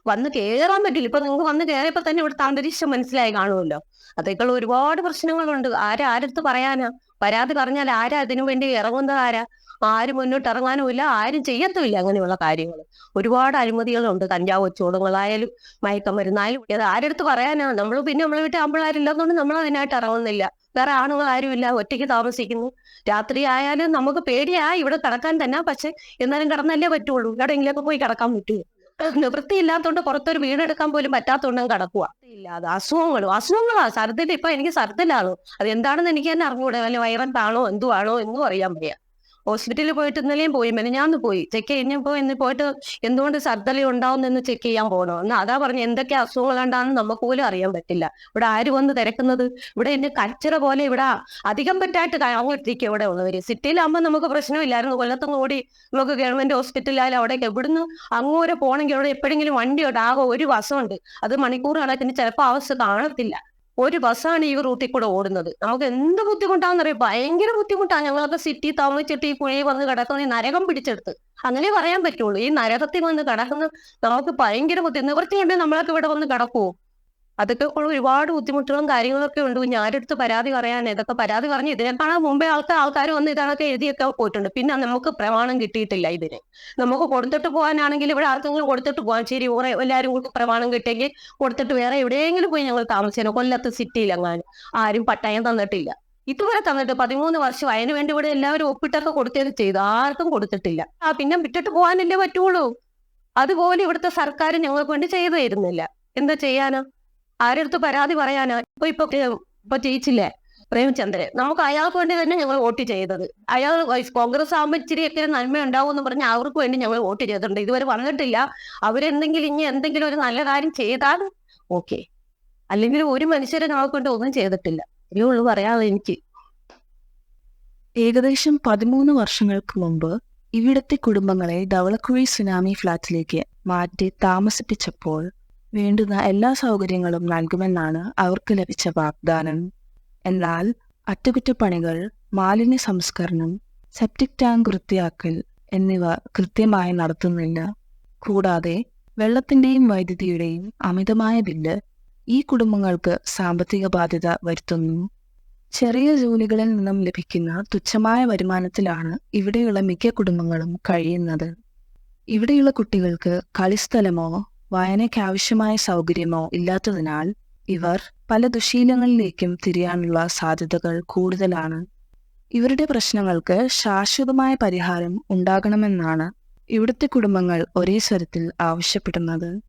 വന്ന് കയറാൻ പറ്റില്ല. ഇപ്പൊ നിങ്ങൾക്ക് വന്ന് കയറിയപ്പോ തന്നെ ഇവിടുത്തെ അന്തരീക്ഷം മനസ്സിലായി കാണുമല്ലോ. അതേക്കുള്ള ഒരുപാട് പ്രശ്നങ്ങളുണ്ട്. ആരാരടുത്ത് പറയാനാ? പരാതി പറഞ്ഞാൽ ആരാ? അതിനു വേണ്ടി ഇറങ്ങുന്നത് ആരാ? ആരും മുന്നോട്ട് ഇറങ്ങാനും ഇല്ല ആരും ചെയ്യത്തുമില്ല അങ്ങനെയുള്ള കാര്യങ്ങൾ ഒരുപാട് അഴിമതികളുണ്ട്. കഞ്ചാവ് വെച്ചോളങ്ങളായാലും മയക്കമരുന്നായാലും അത് ആരെടുത്ത് പറയാനാ? നമ്മൾ പിന്നെ നമ്മളെ വീട്ടിൽ ആമ്പിള്ളാരില്ലാത്തതുകൊണ്ട് നമ്മൾ അതിനായിട്ട് ഇറങ്ങുന്നില്ല. വേറെ ആണുങ്ങൾ ആരുമില്ല ഒറ്റയ്ക്ക് താമസിക്കുന്നു. രാത്രി ആയാലും നമുക്ക് പേടിയാ ഇവിടെ കിടക്കാൻ തന്നെ. പക്ഷെ എന്നാലും കിടന്നല്ലേ പറ്റുള്ളൂ. എവിടെയെങ്കിലൊക്കെ പോയി കിടക്കാൻ പറ്റുമോ നിവൃത്തിയില്ലാത്തതുകൊണ്ട് പുറത്തൊരു വീടെടുക്കാൻ പോലും പറ്റാത്തതുകൊണ്ട് കിടക്കുക ഇല്ലാതെ അസുഖങ്ങളും. അസുഖങ്ങളാ. സർദിൽ ഇപ്പൊ എനിക്ക് സർദിലാണ് അത് എന്താണെന്ന് എനിക്ക് തന്നെ അറിഞ്ഞൂടെ. വല്ല ആണോ? എന്തുവാണോ? എന്നും അറിയാൻ വയ്യ. ഹോസ്പിറ്റലിൽ പോയിട്ട് ഇന്നലെയും പോയി മെനഞ്ഞാന്ന് പോയി. ചെക്ക് കഴിഞ്ഞപ്പോ ഇന്ന് പോയിട്ട് എന്തുകൊണ്ട് സർദലി ഉണ്ടാവുന്നെന്ന് ചെക്ക് ചെയ്യാൻ പോകണോ എന്ന് അതാ പറഞ്ഞു എന്തൊക്കെ അസുഖങ്ങളുണ്ടാന്ന് നമുക്ക് പോലും അറിയാൻ പറ്റില്ല. ഇവിടെ ആര് വന്ന് തിരക്കുന്നത്? ഇവിടെ എന്നെ കച്ചറ പോലെ ഇവിടെ അധികം പറ്റായിട്ട് അങ്ങോട്ടേക്ക് ഇവിടെ ഉള്ളവര്. സിറ്റിയിലാകുമ്പോൾ നമുക്ക് പ്രശ്നമില്ലായിരുന്നു. കൊല്ലത്തും കൂടി നമുക്ക് ഗവൺമെന്റ് ഹോസ്പിറ്റലായാലും അവിടേക്ക് എവിടുന്ന് അങ്ങോട്ട് പോകണമെങ്കിൽ അവിടെ എപ്പോഴെങ്കിലും വണ്ടിയുണ്ട് ആകെ ഒരു വസമുണ്ട് അത് മണിക്കൂർ കണക്കിന് ചിലപ്പോൾ അവസ്ഥ കാണത്തില്ല. ഒരു ബസ്സാണ് ഈ റൂട്ടിൽ കൂടെ ഓടുന്നത്. നമുക്ക് എന്ത് ബുദ്ധിമുട്ടാണെന്നറിയാം? ഭയങ്കര ബുദ്ധിമുട്ടാണ് ഞങ്ങളൊക്കെ സിറ്റി താമസിച്ചിട്ട് ഈ പുഴയിൽ വന്ന് കിടക്കുന്ന ഈ നരകം പിടിച്ചെടുത്ത്. അങ്ങനെ പറയാൻ പറ്റുള്ളൂ. ഈ നരകത്തിൽ വന്ന് കിടക്കുന്ന നമുക്ക് ഭയങ്കര ബുദ്ധി നിവൃത്തിയുണ്ടെങ്കിൽ നമ്മളൊക്കെ ഇവിടെ വന്ന് കിടക്കുവോ? അതൊക്കെ ഒരുപാട് ബുദ്ധിമുട്ടുകളും കാര്യങ്ങളൊക്കെ ഉണ്ട്. ഞാനെടുത്ത് പരാതി പറയാൻ? ഇതൊക്കെ പരാതി പറഞ്ഞ്? ഇതിനേക്കാളും മുമ്പേ ആൾക്കാർ ആൾക്കാർ വന്ന് ഇതൊക്കെ എഴുതിയൊക്കെ പോയിട്ടുണ്ട്. പിന്നെ നമുക്ക് പ്രമാണം കിട്ടിയിട്ടില്ല ഇതിന്. നമുക്ക് കൊടുത്തിട്ട് പോകാനാണെങ്കിൽ ഇവിടെ ആർക്കെങ്കിലും കൊടുത്തിട്ട് പോകാൻ ശരി കുറെ എല്ലാവരും കൂടി പ്രമാണം കിട്ടിയെങ്കിൽ കൊടുത്തിട്ട് വേറെ എവിടെയെങ്കിലും പോയി ഞങ്ങൾ താമസിക്കണം കൊല്ലത്ത് സിറ്റിയിലെങ്ങാനും ആരും പട്ടയം തന്നിട്ടില്ല. ഇതുവരെ തന്നിട്ട് പതിമൂന്ന് വർഷം. അതിനു വേണ്ടി ഇവിടെ എല്ലാവരും ഒപ്പിട്ടൊക്കെ കൊടുത്തത് ചെയ്തു. ആർക്കും കൊടുത്തിട്ടില്ല. ആ പിന്നെ വിട്ടിട്ട് പോകാനല്ലേ പറ്റുള്ളൂ. അതുപോലെ ഇവിടുത്തെ സർക്കാർ ഞങ്ങൾക്ക് വേണ്ടി ചെയ്തു തരുന്നില്ല എന്താ ചെയ്യാനാ? ആരെടുത്ത് പരാതി പറയാനാ? ഇപ്പൊ ഇപ്പൊ ഇപ്പൊ ജയിച്ചില്ലേ? പ്രേമചന്ദ്രൻ നമുക്ക് അയാൾക്ക് വേണ്ടി തന്നെ ഞങ്ങൾ വോട്ട് ചെയ്തത്. അയാൾ കോൺഗ്രസ് ആകുമ്പോൾ ഇച്ചിരിയൊക്കെ നന്മ ഉണ്ടാവും എന്ന് പറഞ്ഞ് അവർക്ക് വേണ്ടി ഞങ്ങൾ വോട്ട് ചെയ്തിട്ടുണ്ട്. ഇതുവരെ വന്നിട്ടില്ല. അവരെന്തെങ്കിലും ഇനി എന്തെങ്കിലും ഒരു നല്ല കാര്യം ചെയ്താൽ ഓക്കെ. അല്ലെങ്കിൽ ഒരു മനുഷ്യരെ നമുക്ക് വേണ്ടി ഒന്നും ചെയ്തിട്ടില്ല. ഇതേ ഉള്ളൂ പറയാതെ എനിക്ക്. ഏകദേശം പതിമൂന്ന് വർഷങ്ങൾക്ക് മുമ്പ് ഇവിടത്തെ കുടുംബങ്ങളെ ധവളക്കുഴി സുനാമി ഫ്ലാറ്റിലേക്ക് മാറ്റി താമസിപ്പിച്ചപ്പോൾ വേണ്ടുന്ന എല്ലാ സൗകര്യങ്ങളും നൽകുമെന്നാണ് അവർക്ക് ലഭിച്ച വാഗ്ദാനം. എന്നാൽ അറ്റകുറ്റപ്പണികൾ മാലിന്യ സംസ്കരണം സെപ്റ്റിക് ടാങ്ക് വൃത്തിയാക്കൽ എന്നിവ കൃത്യമായി നടത്തുന്നില്ല. കൂടാതെ വെള്ളത്തിന്റെയും വൈദ്യുതിയുടെയും അമിതമായ ബില്ല് ഈ കുടുംബങ്ങൾക്ക് സാമ്പത്തിക ബാധ്യത വരുത്തുന്നു. ചെറിയ ജോലികളിൽ നിന്നും ലഭിക്കുന്ന തുച്ഛമായ വരുമാനത്തിലാണ് ഇവിടെയുള്ള മിക്ക കുടുംബങ്ങളും കഴിയുന്നത്. ഇവിടെയുള്ള കുട്ടികൾക്ക് കളിസ്ഥലമോ വായനയ്ക്കാവശ്യമായ സൗകര്യമോ ഇല്ലാത്തതിനാൽ ഇവർ പല ദുശീലങ്ങളിലേക്കും തിരിയാനുള്ള സാധ്യതകൾ കൂടുതലാണ്. ഇവരുടെ പ്രശ്നങ്ങൾക്ക് ശാശ്വതമായ പരിഹാരം ഉണ്ടാകണമെന്നാണ് ഇവിടുത്തെ കുടുംബങ്ങൾ ഒരേ സ്വരത്തിൽ ആവശ്യപ്പെടുന്നത്.